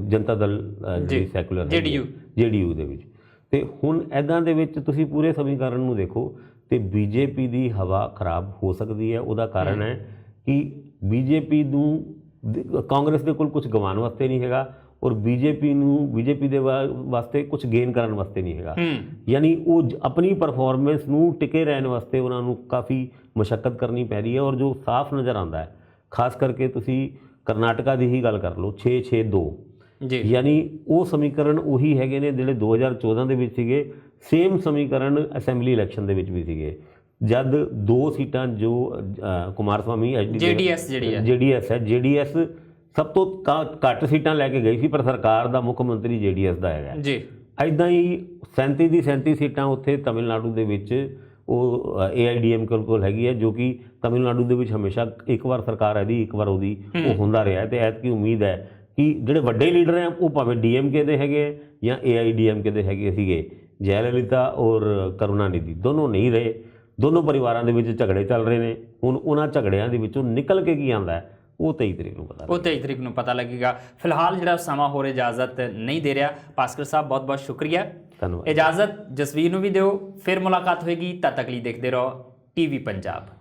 ਜਨਤਾ ਦਲ ਜਿਹੜੀ ਜੀ, ਸੈਕੂਲਰ JDU ਜੇਡੀਯੂ ਦੇ ਵਿੱਚ। ਤੇ ਹੁਣ ਐਦਾਂ ਦੇ ਵਿੱਚ ਤੁਸੀਂ ਪੂਰੇ ਸਮੀਕਰਨ ਨੂੰ ਦੇਖੋ ਤੇ ਬੀਜੇਪੀ ਦੀ ਹਵਾ ਖਰਾਬ ਹੋ ਸਕਦੀ ਹੈ ਉਹਦਾ ਕਾਰਨ ਹੈ ਕਿ ਬੀਜੇਪੀ ਨੂੰ ਕਾਂਗਰਸ ਦੇ ਕੋਲ ਕੁਝ ਗਵਾਉਣ ਵਾਸਤੇ ਨਹੀਂ ਹੈਗਾ ਔਰ ਬੀਜੇਪੀ ਨੂੰ ਬੀਜੇਪੀ ਦੇ ਵਾਸਤੇ ਕੁਝ ਗੇਨ ਕਰਨ ਵਾਸਤੇ ਨਹੀਂ ਹੈਗਾ। ਯਾਨੀ ਉਹ ਆਪਣੀ ਪਰਫਾਰਮੈਂਸ ਨੂੰ ਟਿਕੇ ਰਹਿਣ ਵਾਸਤੇ ਉਹਨਾਂ ਨੂੰ ਕਾਫੀ ਮਸ਼ੱਕਤ ਕਰਨੀ ਪੈ ਰਹੀ ਹੈ ਔਰ ਜੋ ਸਾਫ਼ ਨਜ਼ਰ ਆਉਂਦਾ ਹੈ ਖਾਸ ਕਰਕੇ ਤੁਸੀਂ ਕਰਨਾਟਕਾ ਦੀ ਹੀ ਗੱਲ ਕਰ ਲਓ 662 ਜੀ। ਯਾਨੀ ਉਹ ਸਮੀਕਰਨ ਉਹੀ ਹੈਗੇ ਨੇ ਜਿਹੜੇ 2014 ਦੇ ਵਿੱਚ ਸੀਗੇ ਸੇਮ ਸਮੀਕਰਨ ਅਸੈਂਬਲੀ ਇਲੈਕਸ਼ਨ ਦੇ ਵਿੱਚ ਵੀ ਸੀਗੇ। ਜਦ ਦੋ ਸੀਟਾਂ ਜੋ ਕੁਮਾਰ ਸਵਾਮੀ JDS ਜਿਹੜੀ ਹੈ। ਜੀਡੀਐਸ ਹੈ। ਜੀਡੀਐਸ ਸਭ ਤੋਂ ਘੱਟ ਸੀਟਾਂ ਲੈ ਕੇ ਗਈ ਸੀ ਪਰ ਸਰਕਾਰ ਦਾ ਮੁੱਖ ਮੰਤਰੀ ਜੀਡੀਐਸ ਦਾ ਹੈਗਾ। ਜੀ। ਐਦਾਂ ਹੀ 37 ਦੀ 37 ਸੀਟਾਂ ਉੱਥੇ ਤਮਿਲਨਾਡੂ ਦੇ ਵਿੱਚ ਉਹ ਏਆਈਡੀਐਮ ਕੋਲ ਹੈਗੀ ਹੈ ਜੋ ਕਿ ਤਮਿਲਨਾਡੂ ਦੇ ਵਿੱਚ ਹਮੇਸ਼ਾ ਇੱਕ ਵਾਰ ਸਰਕਾਰ ਇਹਦੀ ਇੱਕ ਵਾਰ ਉਹਦੀ ਉਹ ਹੁੰਦਾ ਰਿਹਾ ਤੇ ਐਤਕੀ ਉਮੀਦ ਹੈ ਕਿ ਜਿਹੜੇ ਵੱਡੇ ਲੀਡਰ ਹੈ ਉਹ ਭਾਵੇਂ ਡੀਐਮਕੇ ਦੇ ਹੈਗੇ ਜਾਂ ਏਆਈਡੀਐਮਕੇ ਦੇ ਹੈਗੇ ਸੀਗੇ ਜੈ ਲਲਿਤਾ ਔਰ ਕਰੁਣਾਨਿਧੀ ਦੋਨੋਂ ਨਹੀਂ ਰਹੇ। ਦੋਨੋਂ ਪਰਿਵਾਰਾਂ ਦੇ ਵਿੱਚ ਝਗੜੇ ਚੱਲ ਰਹੇ ਨੇ। ਹੁਣ ਉਹਨਾਂ ਝਗੜਿਆਂ ਦੇ ਵਿੱਚੋਂ ਨਿਕਲ ਕੇ ਕੀ ਆਂਦਾ ਹੈ ਉਹ 23 ਤਰੀਕ ਨੂੰ ਪਤਾ ਉਹ 23 ਤਰੀਕ ਨੂੰ ਪਤਾ ਲੱਗੇਗਾ। ਫਿਲਹਾਲ ਜਿਹੜਾ ਸਮਾਂ ਹੋਰ ਇਜਾਜ਼ਤ ਨਹੀਂ ਦੇ ਰਿਹਾ। ਭਾਸਕਰ ਸਾਹਿਬ ਬਹੁਤ ਬਹੁਤ ਸ਼ੁਕਰੀਆ। ਧੰਨਵਾਦ। ਇਜਾਜ਼ਤ ਜਸਵੀਰ ਨੂੰ ਵੀ ਦਿਓ ਫਿਰ ਮੁਲਾਕਾਤ ਹੋਏਗੀ। ਤਦ ਤੱਕ ਲਈ ਦੇਖਦੇ ਰਹੋ ਟੀਵੀ ਪੰਜਾਬ।